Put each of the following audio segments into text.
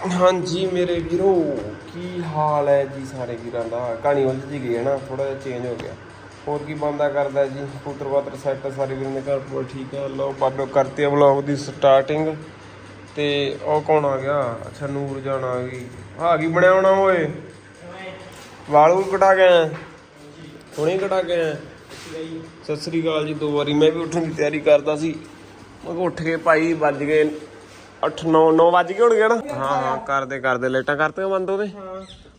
ਹਾਂਜੀ ਮੇਰੇ ਵੀਰੋ, ਕੀ ਹਾਲ ਹੈ ਜੀ ਸਾਰੇ ਵੀਰਾਂ ਦਾ? ਕਹਾਣੀ ਉਲਝ ਜੀ ਗਈ ਹੈ ਨਾ ਥੋੜਾ ਜਿਹਾ ਚੇਂਜ ਹੋ ਗਿਆ। ਹੋਰ ਕੀ ਬੰਦਾ ਕਰਦਾ ਜੀ? ਪੁੱਤਰ ਪਾਤਰ ਸੈੱਟ ਸਾਰੇ ਵੀਰਾਂ ਦੇ ਘਰ ਪੂਰਾ ਠੀਕ ਹੈ। ਲਓ ਬਾਬੇ ਕਰਤੇ ਵਲੌਗ ਦੀ ਸਟਾਰਟਿੰਗ ਤੇ ਉਹ ਕੌਣ ਆ ਗਿਆ? ਅੱਛਾ, ਨੂਰ ਜਾਨ ਆ ਗਈ। ਆ ਗਈ ਬਣਿਆ ਹੋਣਾ ਓਏ। ਵਾਲੂ ਕਟਾ ਗਏ ਹੁਣੇ ਕਟਾ ਗਏ ਸਤਿ ਸ੍ਰੀ ਅਕਾਲ ਜੀ, ਦੋ ਵਾਰੀ ਮੈਂ ਵੀ ਉੱਠਣ ਦੀ ਤਿਆਰੀ ਕਰਦਾ ਸੀ। ਮੈਂ ਉੱਠ ਕੇ ਭਾਈ ਵੱਜ ਗਏ 8 9 9 ਵੱਜ ਗਏ ਹੋਣਗੇ ਨਾ ਹਾਂ ਹਾਂ ਕਰਦੇ ਕਰਦੇ ਲਾਈਟਾਂ ਕਰਤੀਆਂ ਬੰਦ ਉਹਦੇ।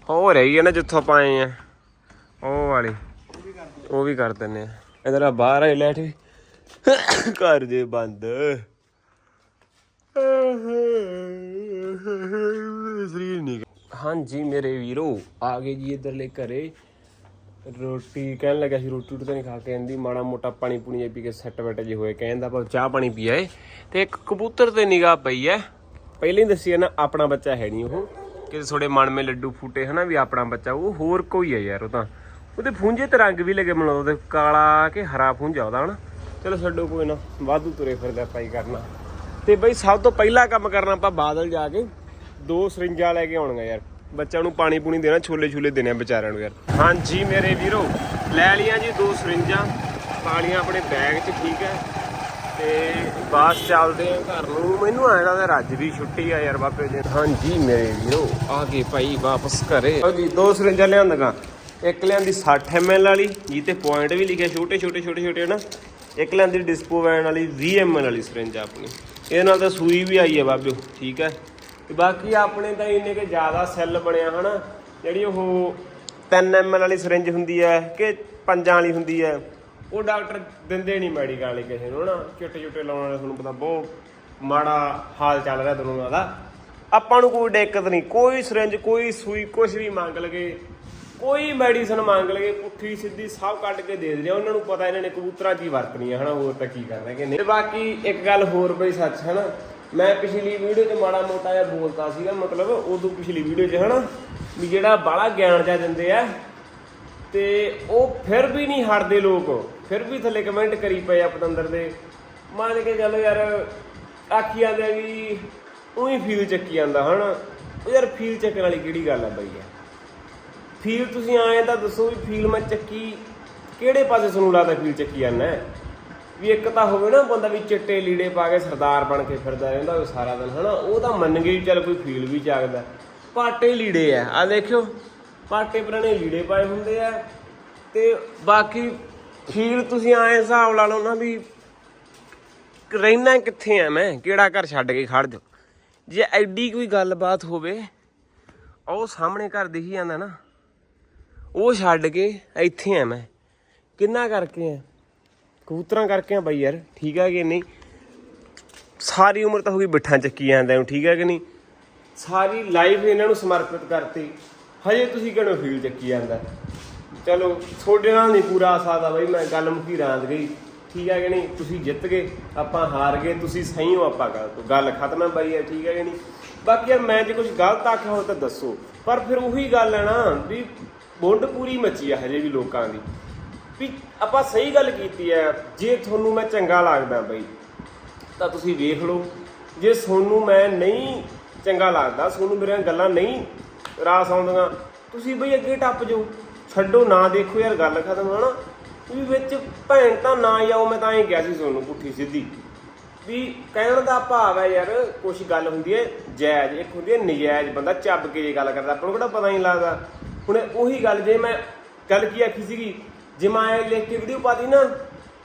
ਹੋ। ਰਹੀ ਹੈ ਨਾ ਜਿੱਥੋਂ ਆਪਾਂ ਆਏ ਆ ਉਹ ਵਾਲੀ ਉਹ ਵੀ ਕਰ ਦਿੰਨੇ ਆ ਇਧਰ ਆ ਬਾਹਰ ਆਈ ਲਾਈਟ ਵੀ ਕਰ ਜੇ ਬੰਦ। ਸਰੀਰ ਨਹੀਂ ਹਾਂਜੀ ਮੇਰੇ ਵੀਰੋ ਆ ਗਏ ਜੀ ਇਧਰਲੇ ਘਰੇ। ਰੋਟੀ ਕਹਿਣ ਲੱਗਾ ਸੀ, ਰੋਟੀ ਰੋਟੀ ਤਾਂ ਨਹੀਂ ਖਾ ਕੇ ਆਂਦੀ, ਮਾੜਾ ਮੋਟਾ ਪਾਣੀ ਪੂਣੀ ਜਿਹਾ ਪੀ ਕੇ ਸੈੱਟ ਬੈਠੇ ਜੇ ਹੋਏ ਕਹਿੰਦਾ ਪਰ ਚਾਹ ਪਾਣੀ ਪੀਆ ਏ ਤੇ ਇੱਕ ਕਬੂਤਰ ਤੇ ਨਿਗਾਹ ਪਈ ਐ। ਪਹਿਲਾਂ ਹੀ ਦੱਸੀ ਐ ਨਾ, ਆਪਣਾ ਬੱਚਾ ਹੈ ਨਹੀਂ ਉਹ। ਕਿ ਥੋੜੇ ਮਨ ਮੇ ਲੱਡੂ ਫੂਟੇ ਹਨਾ, ਵੀ ਆਪਣਾ ਬੱਚਾ, ਉਹ ਹੋਰ ਕੋਈ ਹੈ ਯਾਰ ਉਹ ਤਾਂ। ਉਹਦੇ ਫੂੰਜੇ ਤੇ ਰੰਗ ਵੀ ਲੱਗੇ ਮਨ ਉਹਦੇ, ਕਾਲਾ ਕਿ ਹਰਾ ਫੁੰਝਾ ਉਹਦਾ ਹਨਾ। ਚਲੋ ਛੱਡੋ ਕੋਈ ਨਾ, ਵਾਧੂ ਤੁਰੇ ਫਿਰਦਾ ਪਾਈ ਕਰਨਾ। ਤੇ ਬਈ ਸਭ ਤੋਂ ਪਹਿਲਾ ਕੰਮ ਕਰਨਾ ਆਪਾਂ ਬਾਦਲ ਜਾ ਕੇ, ਦੋ ਸਰਿੰਜਾਂ ਲੈ ਕੇ ਆਉਣਗਾ ਯਾਰ। ਬੱਚਿਆਂ ਨੂੰ ਪਾਣੀ ਪੂਣੀ ਦੇਣਾ, ਛੋਲੇ ਛੋਲੇ ਦੇਣੇ ਆ ਵਿਚਾਰਿਆਂ ਨੂੰ ਯਾਰ। ਹਾਂਜੀ ਮੇਰੇ ਵੀਰੋ, ਲੈ ਲੀਆਂ ਜੀ ਦੋ ਸਰਿੰਜਾਂ ਪਾਲੀਆਂ ਆਪਣੇ ਬੈਗ 'ਚ, ਠੀਕ ਹੈ। ਤੇ ਬਾਸ ਚੱਲਦੇ ਆ ਘਰ ਨੂੰ। ਮੈਨੂੰ ਆਇਆ ਲੱਗਦਾ ਰੱਜ ਦੀ ਛੁੱਟੀ ਆ ਯਾਰ ਬਾਪੇ ਜੀ ਹਾਂਜੀ ਮੇਰੇ ਵੀਰੋ, ਆ ਗਏ ਭਾਈ ਵਾਪਸ ਘਰੇ। ਲਓ ਜੀ ਦੋ ਸਰਿੰਜਾਂ ਲਿਆਂਦਾਗਾ ਇੱਕ ਲਿਆਂਦੀ 60 ml ਵਾਲੀ ਜੀ ਤੇ ਪੁਆਇੰਟ ਵੀ ਲਿਖਿਆ, ਛੋਟੇ ਛੋਟੇ ਛੋਟੇ ਛੋਟੇ ਨਾ ਇੱਕ ਲਿਆਂਦੀ ਡਿਸਪੋ ਵੈਨ ਵਾਲੀ 20 ml ਵਾਲੀ ਸਰਿੰਜ ਆ ਆਪਣੀ। ਇਹਦੇ ਨਾਲ ਤਾਂ ਸੂਈ ਵੀ ਆਈ ਹੈ ਬਾਬਿਓ, ਠੀਕ ਹੈ। ਤੇ ਬਾਕੀ ਆਪਣੇ ਤਾਂ ਇੰਨੇ ਕਿ ਜ਼ਿਆਦਾ ਸੈੱਲ ਬਣਿਆ ਹਨਾ, ਜਿਹੜੀ ਉਹ 3 ml ਵਾਲੀ ਸਰਿੰਜ ਹੁੰਦੀ ਹੈ ਕਿ ਪੰਜਾਂ ਵਾਲੀ ਹੁੰਦੀ ਹੈ, ਉਹ ਡਾਕਟਰ ਦਿੰਦੇ ਨਹੀਂ ਮੈਡੀਕਲ ਵਾਲੇ ਕਿਸੇ ਨੂੰ ਹਨਾ, ਚਿੱਟੇ ਚੁੱਟੇ ਲਾਉਣ ਵਾਲੇ ਤੁਹਾਨੂੰ ਪਤਾ ਬਹੁਤ ਮਾੜਾ ਹਾਲ ਚੱਲ ਰਿਹਾ ਦੋਨੋਂ ਦਾ ਆਪਾਂ ਨੂੰ ਕੋਈ ਦਿੱਕਤ ਨਹੀਂ, ਕੋਈ ਸਰਿੰਜ ਕੋਈ ਸੂਈ ਕੁਝ ਵੀ ਮੰਗ ਲਗੇ ਕੋਈ ਮੈਡੀਸਨ ਮੰਗ ਲਗੇ ਪੁੱਠੀ ਸਿੱਧੀ ਸਭ ਕੱਢ ਕੇ ਦੇ ਦਿੰਦੇ ਆ। ਉਹਨਾਂ ਨੂੰ ਪਤਾ ਇਹਨਾਂ ਨੇ ਕਬੂਤਰਾਂ ਕੀ ਹੀ ਵਰਤਣੀ ਹੈ ਹਨਾ, ਹੋਰ ਤਾਂ ਕੀ ਕਰਨਾ ਕਿ ਨਹੀਂ ਤੇ ਬਾਕੀ ਇੱਕ ਗੱਲ ਹੋਰ ਬਈ ਸੱਚ ਹਨਾ ਮੈਂ ਪਿਛਲੀ ਵੀਡੀਓ 'ਚ ਮਾੜਾ ਮੋਟਾ ਜਿਹਾ ਬੋਲਤਾ ਸੀਗਾ, ਮਤਲਬ ਉਦੋਂ ਪਿਛਲੀ ਵੀਡੀਓ 'ਚ, ਹਨਾ? ਵੀ ਜਿਹੜਾ ਬਾਹਲਾ ਗਿਆਨ ਜਿਹਾ ਦਿੰਦੇ ਆ, ਤੇ ਉਹ ਫਿਰ ਵੀ ਨਹੀਂ ਹਟਦੇ ਲੋਕ। ਫਿਰ ਵੀ ਥੱਲੇ ਕਮੈਂਟ ਕਰੀ ਪਏ ਆ ਪਤੰਦਰ ਦੇ। ਮੰਨ ਕੇ ਚੱਲ ਯਾਰ, ਆਖੀ ਜਾਂਦੇ ਆ ਵੀ ਉਹੀ ਫੀਲ ਚੱਕੀ ਜਾਂਦਾ, ਹਨਾ? ਉਹ ਯਾਰ ਫੀਲ ਚੱਕਣ ਵਾਲੀ ਕਿਹੜੀ ਗੱਲ ਆ ਬਈ ਯਾਰ? ਫੀਲ ਤੁਸੀਂ ਆਏ ਤਾਂ ਦੱਸੋ ਵੀ ਫੀਲ ਮੈਂ ਚੱਕੀ, ਕਿਹੜੇ ਪਾਸੇ ਤੁਹਾਨੂੰ ਲੱਗਦਾ ਫੀਲ ਚੱਕੀ ਜਾਂਦਾ ਵੀ ਇੱਕ ਤਾਂ ਹੋਵੇ ਨਾ ਬੰਦਾ ਵੀ ਚਿੱਟੇ ਲੀੜੇ ਪਾ ਕੇ ਸਰਦਾਰ ਬਣ ਕੇ ਫਿਰਦਾ ਰਹਿੰਦਾ ਉਹ ਸਾਰਾ ਦਿਨ, ਹਨਾ? ਉਹ ਤਾਂ ਮੰਨ ਗਈ ਚੱਲ ਕੋਈ ਫੀਲ ਵੀ ਜਾਗਦਾ। ਪਾਟੇ ਲੀੜੇ ਆ ਆ ਦੇਖਿਓ। ਪਾਟੇ ਪੁਰਾਣੇ ਲੀੜੇ ਪਾਏ ਹੁੰਦੇ ਆ ਤੇ ਬਾਕੀ ਫੀਲ ਤੁਸੀਂ ਆਏ ਹਿਸਾਬ ਲਾ ਲਓ ਨਾ ਵੀ ਰਹਿਣਾ ਕਿੱਥੇ ਆ ਮੈਂ? ਕਿਹੜਾ ਘਰ ਛੱਡ ਕੇ ਖੜ ਜਾ ਜੇ ਐਡੀ ਕੋਈ ਗੱਲਬਾਤ ਹੋਵੇ, ਉਹ ਸਾਹਮਣੇ ਘਰ ਦਿਖੀ ਜਾਂਦਾ ਨਾ। ਉਹ ਛੱਡ ਕੇ ਇੱਥੇ ਆ ਮੈਂ। ਕਿੰਨਾ ਕਰਕੇ ਆ? ਕਬੂਤਰਾਂ ਕਰਕੇ ਆ ਬਾਈ ਯਾਰ, ਠੀਕ ਹੈ ਕਿ ਨਹੀਂ? ਸਾਰੀ ਉਮਰ ਤਾਂ ਹੋ ਗਈ ਬਿੱਠਾਂ ਚੱਕੀ ਜਾਂਦਾ ਨੂੰ, ਠੀਕ ਹੈ ਕਿ ਨਹੀਂ? ਸਾਰੀ ਲਾਈਫ ਇਹਨਾਂ ਨੂੰ ਸਮਰਪਿਤ ਕਰਤੀ। ਹਜੇ ਤੁਸੀਂ ਕਿਹਨੂੰ ਫੀਲ ਚੱਕੀ ਜਾਂਦਾ? ਚਲੋ, ਤੁਹਾਡੇ ਨਾਲ ਨਹੀਂ ਪੂਰਾ ਆ ਸਕਦਾ ਬਾਈ, ਮੈਂ ਗੱਲ ਮੁੱਕੀ ਰਾਂਦ ਗਈ। ਠੀਕ ਹੈ ਕਿ ਨਹੀਂ? ਤੁਸੀਂ ਜਿੱਤ ਗਏ, ਆਪਾਂ ਹਾਰ ਗਏ, ਤੁਸੀਂ ਸਹੀ ਹੋ, ਆਪਾਂ ਗਲਤ ਗੱਲ ਖਤਮ ਹੈ ਬਾਈ ਯਾਰ, ਠੀਕ ਹੈ ਕਿ ਨਹੀਂ? ਬਾਕੀ ਯਾਰ, ਮੈਂ ਜੇ ਕੁਝ ਗਲਤ ਆਖਿਆ ਹੋ ਤਾਂ ਦੱਸੋ। ਪਰ ਫਿਰ ਉਹੀ ਗੱਲ ਹੈ ਨਾ ਵੀ ਬੁੰਡ ਪੂਰੀ ਮੱਚੀ ਆ ਹਜੇ ਵੀ ਲੋਕਾਂ ਦੀ। ਵੀ ਆਪਾਂ ਸਹੀ ਗੱਲ ਕੀਤੀ ਹੈ, ਜੇ ਤੁਹਾਨੂੰ ਮੈਂ ਚੰਗਾ ਲੱਗਦਾ ਬਈ, ਤਾਂ ਤੁਸੀਂ ਵੇਖ ਲਓ। ਜੇ ਤੁਹਾਨੂੰ ਮੈਂ ਨਹੀਂ ਚੰਗਾ ਲੱਗਦਾ, ਤੁਹਾਨੂੰ ਮੇਰੀਆਂ ਗੱਲਾਂ ਨਹੀਂ ਰਾਸ ਆਉਂਦੀਆਂ, ਤੁਸੀਂ ਬਈ ਅੱਗੇ ਟੱਪ ਜਾਓ। ਛੱਡੋ, ਨਾ ਦੇਖੋ ਯਾਰ, ਗੱਲ ਖਤਮ, ਹਨਾ? ਵੀ ਵਿੱਚ ਭੈਣ ਤਾਂ ਨਾ ਜਾਓ, ਮੈਂ ਤਾਂ ਹੀ ਕਿਹਾ ਸੀ ਤੁਹਾਨੂੰ ਪੁੱਠੀ ਸਿੱਧੀ। ਵੀ ਕਹਿਣ ਦਾ ਭਾਵ ਹੈ ਯਾਰ, ਕੁਛ ਗੱਲ ਹੁੰਦੀ ਹੈ, ਜਾਇਜ਼, ਇੱਕ ਹੁੰਦੀ ਹੈ, ਨਜਾਇਜ਼ ਬੰਦਾ ਚੱਬ ਕੇ ਜੇ ਗੱਲ ਕਰਦਾ, ਆਪਾਂ ਨੂੰ ਕਿਹੜਾ ਪਤਾ ਨਹੀਂ ਲੱਗਦਾ। ਹੁਣ ਉਹੀ ਗੱਲ, ਜੇ ਮੈਂ ਗੱਲ ਕੀ ਆਖੀ ਸੀਗੀ ਜੇ ਮੈਂ ਐਂ ਲਿਖ ਕੇ ਵੀਡੀਓ ਪਾਤੀ ਨਾ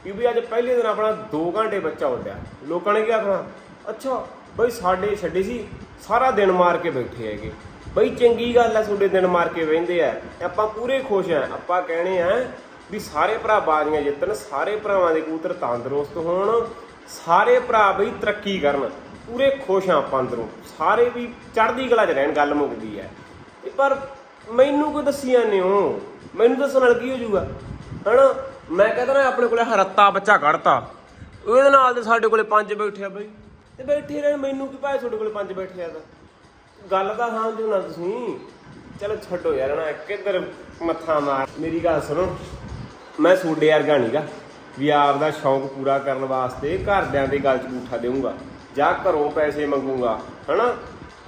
ਕਿ ਵੀ ਅੱਜ ਪਹਿਲੇ ਦਿਨ ਆਪਣਾ 2 ਘੰਟੇ ਬੱਚਾ ਉੱਡਿਆ ਲੋਕਾਂ ਨੇ ਕੀ ਆਖਣਾ? ਅੱਛਾ, ਬਈ ਸਾਡੇ ਛੱਡੇ ਸੀ, ਸਾਰਾ ਦਿਨ ਮਾਰ ਕੇ ਬੈਠੇ ਹੈਗੇ। ਬਈ ਚੰਗੀ ਗੱਲ ਹੈ ਤੁਹਾਡੇ ਦਿਨ ਮਾਰ ਕੇ ਬਹਿੰਦੇ ਆ ਆਪਾਂ ਪੂਰੇ ਖੁਸ਼ ਆ ਆਪਾਂ ਕਹਿਣੇ ਆ ਵੀ ਸਾਰੇ ਭਰਾ ਬਾਜ਼ੀਆਂ ਜਿੱਤਣ, ਸਾਰੇ ਭਰਾਵਾਂ ਦੇ ਕੂਤਰ ਤੰਦਰੁਸਤ ਹੋਣ, ਸਾਰੇ ਭਰਾ ਬਈ ਤਰੱਕੀ ਕਰਨ। ਪੂਰੇ ਖੁਸ਼ ਆ ਆਪਾਂ ਅੰਦਰੋਂ। ਸਾਰੇ ਵੀ ਚੜ੍ਹਦੀ ਕਲਾ 'ਚ ਰਹਿਣ, ਗੱਲ ਮੁੱਕਦੀ ਹੈ ਪਰ ਮੈਨੂੰ ਕੋਈ ਦੱਸੀ ਜਾਂਦੇ ਹੋ? ਮੈਨੂੰ ਦੱਸਣ ਨਾਲ ਕੀ ਹੋ ਜਾਊਗਾ? ਹਨਾ ਮੈਂ ਕਹਿੰਦਾ ਨਾ ਆਪਣੇ ਕੋਲੇ ਹਰੱਤਾ ਬੱਚਾ ਕੱਢਤਾ। ਉਹਦੇ ਨਾਲ ਤੇ ਸਾਡੇ ਕੋਲੇ ਪੰਜ ਬੈਠੇ ਆ ਬਈ। ਤੇ ਬੈਠੇ ਰਹਿਣ, ਮੈਨੂੰ ਕੀ ਭਾਏ ਤੁਹਾਡੇ ਕੋਲੇ ਪੰਜ ਬੈਠੇ ਆ ਤਾਂ? ਗੱਲ ਤਾਂ ਹਾਂ ਜੋ ਨਾ ਤੁਸੀਂ। ਚਲੋ ਛੱਡੋ ਯਾਰ ਨਾ ਕਿੱਧਰ ਮੱਥਾ ਮਾਰ। ਮੇਰੀ ਗੱਲ ਸੁਣੋ, ਮੈਂ ਤੁਹਾਡੇ ਵਰਗਾ ਨਹੀਂਗਾ ਵੀ ਆਪ ਦਾ ਸ਼ੌਂਕ ਪੂਰਾ ਕਰਨ ਵਾਸਤੇ ਘਰਦਿਆਂ ਦੇ ਗੱਲ 'ਚ ਬੂਠਾ ਦੇਵਾਂਗਾ ਜਾਂ ਘਰੋਂ ਪੈਸੇ ਮੰਗੂਗਾ ਹਨਾ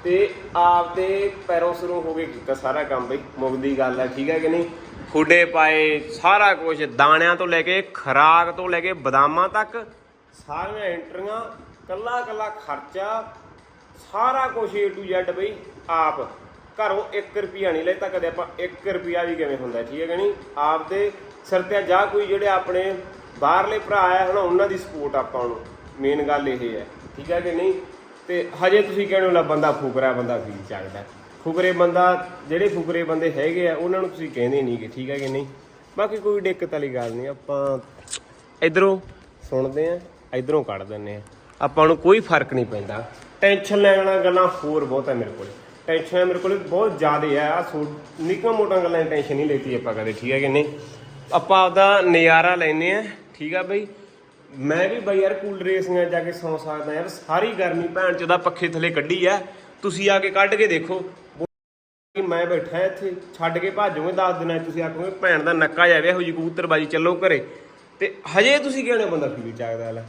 ਤੇ ਆਪ ਦੇ ਪੈਰੋਂ ਸਰੋਂ ਹੋ ਕੇ ਕੀਤਾ ਸਾਰਾ ਕੰਮ ਬਈ। ਮੁਕਦੀ ਗੱਲ ਹੈ ਠੀਕ ਹੈ ਕਿ ਨਹੀਂ? ਖੁੱਡੇ ਪਾਏ, ਸਾਰਾ ਕੁਝ ਦਾਣਿਆਂ ਤੋਂ ਲੈ ਕੇ ਖਰਾਕ ਤੋਂ ਲੈ ਕੇ ਬਦਾਮਾਂ ਤੱਕ, ਸਾਰੀਆਂ ਐਂਟਰੀਆਂ, ਕੱਲਾ ਕੱਲਾ ਖਰਚਾ, ਸਾਰਾ ਕੁਝ A to Z ਬਈ, ਆਪ। ਘਰੋਂ 1 ਰੁਪਿਆ ਨਹੀਂ ਲੈਤਾ ਕਦੇ ਆਪਾਂ 1 ਰੁਪਿਆ ਵੀ ਕਿਵੇਂ ਹੁੰਦਾ, ਠੀਕ ਹੈ ਕਿ ਨਹੀਂ? ਆਪਦੇ ਸਿਰ ਤੇ ਜਾ ਕੋਈ ਜਿਹੜੇ ਆਪਣੇ ਬਾਹਰਲੇ ਭਰਾ ਆ ਹੁਣ ਉਹਨਾਂ ਦੀ ਸਪੋਰਟ ਆਪਾਂ ਨੂੰ। ਮੇਨ ਗੱਲ ਇਹ ਹੈ, ਠੀਕ ਹੈ ਕਿ ਨਹੀਂ? ਤੇ ਹਜੇ ਤੁਸੀਂ ਕਹਿੰਦੇ ਹੋ ਲਾ ਬੰਦਾ ਫੂਕਰਾ ਬੰਦਾ ਫੀਲ ਚੱਕਦਾ। ਫੁਕਰੇ ਬੰਦਾ, ਜਿਹੜੇ ਫੁਕਰੇ ਬੰਦੇ ਹੈਗੇ ਆ, ਉਹਨਾਂ ਨੂੰ ਤੁਸੀਂ ਕਹਿੰਦੇ ਨਹੀਂ ਕਿ ਠੀਕ ਹੈ ਕਿ ਨਹੀਂ। ਬਾਕੀ ਕੋਈ ਦਿੱਕਤ ਵਾਲੀ ਗੱਲ ਨਹੀਂ ਆਪਾਂ ਇਧਰੋਂ ਸੁਣਦੇ ਆ, ਇਧਰੋਂ ਕੱਢ ਦਿੰਦੇ ਆ। ਆਪਾਂ ਨੂੰ ਕੋਈ ਫ਼ਰਕ ਨਹੀਂ ਪੈਂਦਾ। ਟੈਨਸ਼ਨ ਲੈਣ ਵਾਲੀਆਂ ਗੱਲਾਂ ਹੋਰ ਬਹੁਤ ਹੈ ਮੇਰੇ ਕੋਲ। ਟੈਨਸ਼ਨ ਮੇਰੇ ਕੋਲ ਬਹੁਤ ਜ਼ਿਆਦਾ ਹੈ ਆ ਨਿੱਕਾ ਮੋਟਾ ਗੱਲਾਂ ਦੀ ਟੈਨਸ਼ਨ ਨਹੀਂ ਲੈਤੀ ਆਪਾਂ ਕਦੇ, ਠੀਕ ਹੈ ਕਿ ਨਹੀਂ? ਆਪਾਂ ਆਪਦਾ ਨਜ਼ਾਰਾ ਲੈਨੇ ਆ, ਠੀਕ ਆ ਬਈ? ਮੈਂ ਵੀ ਬਈ ਯਾਰ ਕੂਲ ਰੇਸਿੰਗਾਂ ਜਾ ਕੇ ਸੌ ਸਕਦਾ ਯਾਰ। ਸਾਰੀ ਗਰਮੀ ਭੈਣ ਚ ਦਾ ਪੱਖੇ ਥੱਲੇ ਕੱਢੀ ਆ। ਤੁਸੀਂ ਆ ਕੇ ਕੱਢ ਕੇ ਦੇਖੋ। ਕਿ ਮੈਂ ਬੈਠਾ ਇੱਥੇ, ਛੱਡ ਕੇ ਭਾਜੋਗੇ 10 ਦਿਨਾਂ 'ਚ, ਤੁਸੀਂ ਆਖੋਗੇ ਭੈਣ ਦਾ ਨੱਕਾ ਜਾਵੇ ਇਹੋ ਜੀ, ਕਬੂਤਰਬਾਜੀ ਚੱਲੋ ਘਰੇ। ਤੇ ਹਜੇ ਤੁਸੀਂ ਕਿਹਨੇ ਬੰਦਾ ਫੀਲ ਜਾਗਦਾ ਲੈ?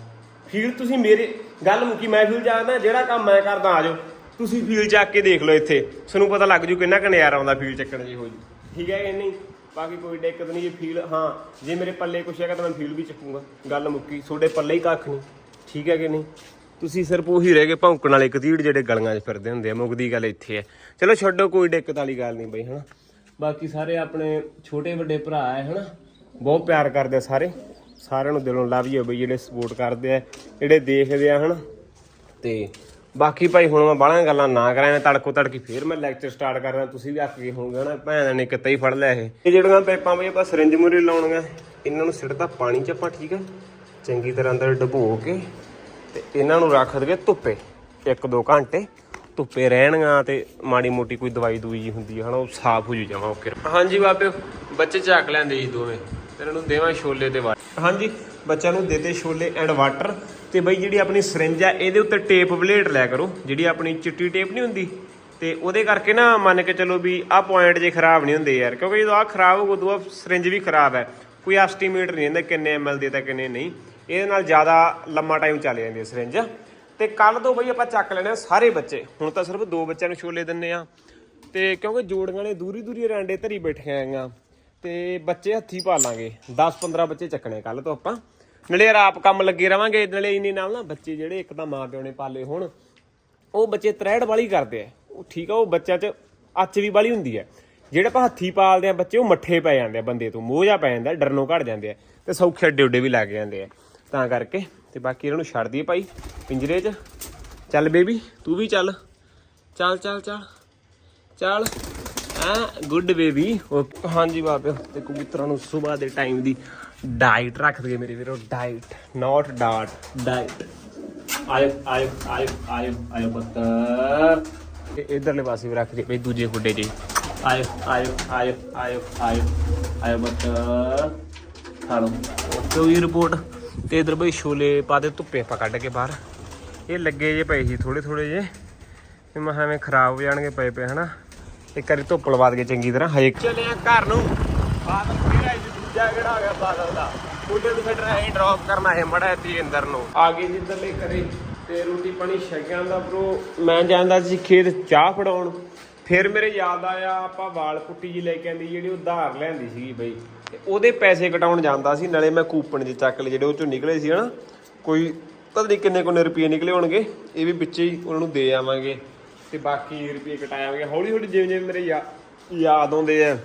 ਫੀਲ ਤੁਸੀਂ ਮੇਰੇ, ਗੱਲ ਮੁੱਕੀ, ਮੈਂ ਫੀਲ ਜਾਗਦਾ, ਜਿਹੜਾ ਕੰਮ ਮੈਂ ਕਰਦਾ, ਆ ਜਾਓ। ਤੁਸੀਂ ਫੀਲ ਚੱਕ ਕੇ ਦੇਖ ਲਓ ਇੱਥੇ। ਤੁਹਾਨੂੰ ਪਤਾ ਲੱਗ ਜੂ ਕਿੰਨਾ ਕਨਿਆਰ ਆਉਂਦਾ ਫੀਲ ਚੱਕਣ ਜੀ ਹੋ ਜੀ ਠੀਕ ਹੈ ਕਿ ਨਹੀਂ? ਬਾਕੀ ਕੋਈ ਦਿੱਕਤ ਨਹੀਂ, ਜੇ ਫੀਲ ਹਾਂ, ਜੇ ਮੇਰੇ ਪੱਲੇ ਕੁਛ ਹੈਗਾ ਤਾਂ ਮੈਂ ਫੀਲ ਵੀ ਚੱਕੂਗਾ। ਗੱਲ ਮੁੱਕੀ, ਤੁਹਾਡੇ ਪੱਲੇ ਹੀ ਕੱਖ ਨਹੀਂ। ਠੀਕ ਹੈ ਕਿ ਨਹੀਂ? ਤੁਸੀਂ ਸਿਰਫ ਉਹੀ ਰਹਿ ਗਏ ਭੌਂਕਣ ਵਾਲੇ ਕਤੀੜ ਜਿਹੜੇ ਗਲੀਆਂ 'ਚ ਫਿਰਦੇ ਹੁੰਦੇ ਆ ਮੁਕਦੀ ਗੱਲ ਇੱਥੇ ਹੈ ਚਲੋ ਛੱਡੋ, ਕੋਈ ਦਿੱਕਤ ਵਾਲੀ ਗੱਲ ਨਹੀਂ ਬਈ, ਹਨਾ? ਬਾਕੀ ਸਾਰੇ ਆਪਣੇ ਛੋਟੇ ਵੱਡੇ ਭਰਾ ਹੈ ਹਨਾ? ਬਹੁਤ ਪਿਆਰ ਕਰਦੇ ਆ ਸਾਰੇ। ਸਾਰਿਆਂ ਨੂੰ ਦਿਲੋਂ ਲਵ ਯੂ ਬਈ, ਜਿਹੜੇ ਸਪੋਰਟ ਕਰਦੇ ਆ, ਜਿਹੜੇ ਦੇਖਦੇ ਆ, ਹਨਾ? ਤੇ ਬਾਕੀ ਭਾਈ, ਹੁਣ ਮੈਂ ਬਾਹਲਾ ਗੱਲਾਂ ਨਾ ਕਰਾਂ ਮੈਂ ਤੜਕੋ ਤੜਕੀ ਫੇਰ ਮੈਂ ਲੈਕਚਰ ਸਟਾਰਟ ਕਰਨਾ ਤੁਸੀਂ ਵੀ ਅੱਕ ਗਏ ਹੋਵੋਗੇ, ਹਨਾ? ਭੈਣ ਨੇ ਕਿਤੇ ਹੀ ਫੜ ਲਿਆ ਇਹ। ਇਹ ਜਿਹੜੀਆਂ ਪੈਪਾਂ ਬਈ ਆਪਾਂ ਸਿਰਿੰਜ ਮੂਰੇ ਲਾਉਣੀਆਂ, ਇਹਨਾਂ ਨੂੰ ਸਿੱਟਦਾ ਪਾਣੀ ਚ ਆਪਾਂ ਠੀਕ ਹੈ ਚੰਗੀ ਤਰ੍ਹਾਂ ਅੰਦਰ ਡੁਬੋ ਕੇ ਤੇ ਇਹਨਾਂ ਨੂੰ ਰੱਖ ਦਈਏ ਧੁੱਪੇ 1-2 ਘੰਟੇ ਧੁੱਪੇ ਰਹਿਣਗੀਆਂ ਤੇ ਮਾੜੀ ਮੋਟੀ ਕੋਈ ਦਵਾਈ ਦੂਈ ਜੀ ਹੁੰਦੀ ਹੈ ਹਨਾ ਉਹ ਸਾਫ਼ ਹੋ ਜੂ ਜਾਵਾਂ ਓਕੇ ਹਾਂਜੀ ਬਾਬੇ ਬੱਚੇ ਚੱਕ ਲੈਂਦੇ ਜੀ ਦੋਵੇਂ। ਤੇ ਇਹਨਾਂ ਨੂੰ ਦੇਵਾਂ ਛੋਲੇ ਤੇ ਵਾਟਰ ਹਾਂਜੀ ਬੱਚਿਆਂ ਨੂੰ ਦੇਤੇ ਛੋਲੇ ਐਂਡ ਵਾਟਰ ਤੇ ਬਈ ਜਿਹੜੀ ਆਪਣੀ ਸਿਰਿੰਜ ਆ ਇਹਦੇ ਉੱਤੇ ਟੇਪ ਬਲੇਡ ਲਿਆ ਕਰੋ ਜਿਹੜੀ ਆਪਣੀ ਚਿੱਟੀ ਟੇਪ ਨਹੀਂ ਹੁੰਦੀ। ਤੇ ਉਹਦੇ ਕਰਕੇ ਨਾ ਮੰਨ ਕੇ ਚੱਲੋ ਵੀ ਆਹ ਪੁਆਇੰਟ ਜੇ ਖਰਾਬ ਨਹੀਂ ਹੁੰਦੇ ਯਾਰ ਕਿਉਂਕਿ ਜਦੋਂ ਆਹ ਖਰਾਬ ਹੋ ਉਦੋਂ ਸਿਰਿੰਜ ਵੀ ਖਰਾਬ ਹੈ। ਕੋਈ ਐਸਟੀਮੇਟ ਨਹੀਂ ਹੁੰਦਾ ਕਿੰਨੇ ਐਮਐਲ ਦੇ ਤਾਂ ਕਿੰਨੇ ਨਹੀਂ। ਇਹਦੇ ਨਾਲ ਜ਼ਿਆਦਾ ਲੰਮਾ ਟਾਈਮ ਚੱਲ ਜਾਂਦੀ ਹੈ ਸਿਰਿੰਜ ਤੇ ਕੱਲ ਤੋਂ ਬਈ ਆਪਾਂ ਚੱਕ ਲੈਣੇ ਆ ਸਾਰੇ ਬੱਚੇ। ਹੁਣ ਤਾਂ ਸਿਰਫ ਦੋ ਬੱਚਿਆਂ ਨੂੰ ਛੋਲੇ ਦਿੰਨੇ ਆ। ਤੇ ਕਿਉਂਕਿ ਜੋੜੀਆਂ ਨੇ ਦੂਰੀ ਦੂਰੀ ਰਾਂਡੇ ਧਰੀ ਬੈਠੀਆਂ ਆਂਗਾ ਤੇ ਬੱਚੇ ਹੱਥੀ ਪਾ ਲਾਂਗੇ 10 15 ਬੱਚੇ ਚੱਕਣੇ ਕੱਲ ਤੋਂ ਆਪਾਂ। ਨਾਲੇ ਯਾਰ ਆਪ ਕੰਮ ਲੱਗੇ ਰਵਾਂਗੇ, ਨਾਲੇ ਇੰਨੇ ਨਾਲ ਨਾ ਬੱਚੇ ਜਿਹੜੇ ਇੱਕ ਤਾਂ ਮਾਂ ਪਿਓ ਨੇ ਪਾਲੇ ਹੁਣ, ਉਹ ਬੱਚੇ ਤਰੈੜ ਵਾਲੀ ਕਰਦੇ ਆ। ਉਹ ਠੀਕ ਆ, ਉਹ ਬੱਚਿਆਂ 'ਚ ਅੱਚ ਵੀ ਵਾਲੀ ਹੁੰਦੀ ਹੈ ਜਿਹੜੇ ਆਪਾਂ ਹੱਥੀ ਪਾਲਦੇ ਆ ਬੱਚੇ, ਉਹ ਮੱਠੇ ਪੈ ਜਾਂਦੇ ਆ ਬੰਦੇ ਤੋਂ। ਮੋਹ ਜਾ ਪੈ ਜਾਂਦਾ, ਡਰਨੋਂ ਘਟ ਜਾਂਦੇ ਆ। ਤੇ ਸੌਖੇ ਅੱਡੇ ਉੱਡੇ ਵੀ ਲੱਗ ਜਾਂਦੇ ਆ। ਤਾਂ ਕਰਕੇ ਤੇ ਬਾਕੀ ਇਹਨਾਂ ਨੂੰ ਛੱਡ ਦਈਏ ਭਾਈ, ਪਿੰਜਰੇ 'ਚ। ਚੱਲ ਬੇਬੀ, ਤੂੰ ਵੀ ਚੱਲ। ਚੱਲ ਚੱਲ ਚੱਲ। ਚੱਲ। ਆ ਗੁੱਡ ਬੇਬੀ ਹਾਂਜੀ ਬਾਬੇ, ਤੇ ਕਬੂਤਰਾਂ ਨੂੰ ਸਵੇਰ ਦੇ ਟਾਈਮ ਦੀ ਡਾਈਟ ਰੱਖ ਦਈਏ ਮੇਰੇ ਵੀਰੋ ਡਾਈਟ ਨਾਟ ਡਾਟ ਡਾਈਟ ਆਇਓ ਆਇਓ ਆਇਓ ਆਇਓ ਆਇਓ ਬੱਤਰ ਤੇ ਇਧਰਲੇ ਪਾਸੇ ਵੀ ਰੱਖ ਦੇ ਬਈ ਦੂਜੇ ਖੁੱਡੇ 'ਚ। ਆਇਓ ਆਇਓ ਆਇਓ ਆਇਓ ਆਇਓ ਆਇਓ ਬੱਤਰ ਖਾ ਕੋਈ ਰਿਪੋਰਟ ਤੇ ਇਧਰ ਬਈ ਛੋਲੇ ਪਾ ਦੇ ਧੁੱਪੇ ਆਪਾਂ ਕੱਢ ਕੇ ਬਾਹਰ। ਇਹ ਲੱਗੇ ਜੇ ਪਏ ਸੀ ਥੋੜੇ ਥੋੜੇ ਜੇ। ਤੇ ਮੈਂ ਐਵੇਂ ਖਰਾਬ ਹੋ ਜਾਣਗੇ ਪਏ ਪਏ ਹਨਾ? ਇੱਕ ਵਾਰੀ ਧੁੱਪ ਲਵਾ ਦਈਏ ਚੰਗੀ ਤਰ੍ਹਾਂ ਹਜੇ ਚੱਲੇ ਆ ਘਰ ਨੂੰ। ਬਾਦਲ ਫਿਰ ਆਈ ਜੀ ਦੂਜਾ ਕਿਹੜਾ ਆ ਗਿਆ ਬਾਦਲ ਦਾ? ਉਹਦੇ ਨੂੰ ਫਿਰ ਐਂ ਡ੍ਰੌਪ ਕਰਨਾ ਹੈ ਮੜਾ ਤੀ ਅੰਦਰ ਨੂੰ। ਆ ਗਏ ਜਿੱਧਰਲੇ ਕਰੇ ਤੇ ਰੋਟੀ ਪਾਣੀ ਛਕਿਆਂ ਦਾ ਬਰੋ ਮੈਂ ਜਾਂਦਾ ਸੀ ਖੇਤ ਚਾਹ ਫੜਾਉਣ। ਫਿਰ ਮੇਰੇ ਯਾਦ ਆਇਆ, ਆਪਾਂ ਵਾਲ ਪੁੱਟੀ ਜੀ ਲੈ ਕੇ ਆਂਦੀ ਜਿਹੜੀ ਉਧਾਰ ਲੈਂਦੀ ਸੀਗੀ ਬਈ। ਤੇ ਉਹਦੇ ਪੈਸੇ ਕਟਾਉਣ ਜਾਂਦਾ ਸੀ, ਨਾਲੇ ਮੈਂ ਕੂਪਨ ਜੇ ਚੱਕ ਲਏ, ਜਿਹੜੇ ਉਹ ਚੋਂ ਨਿਕਲੇ ਸੀ ਹਨਾ। ਕੋਈ ਪਤਾ ਨਹੀਂ ਕਿੰਨੇ ਕੋਨੇ ਰੁਪਏ ਨਿਕਲੇ ਹੋਣਗੇ, ਇਹ ਵੀ ਵਿੱਚੇ ਹੀ ਉਹਨਾਂ ਨੂੰ ਦੇ ਆਵਾਂਗੇ। ਤੇ ਬਾਕੀ ਰੁਪਏ ਕਟਾਵਾਂਗੇ ਹੌਲੀ ਹੌਲੀ ਜਿਵੇਂ ਜਿਵੇਂ ਮੇਰੇ ਯਾ- ਯਾਦ ਆਉਂਦੇ ਆ,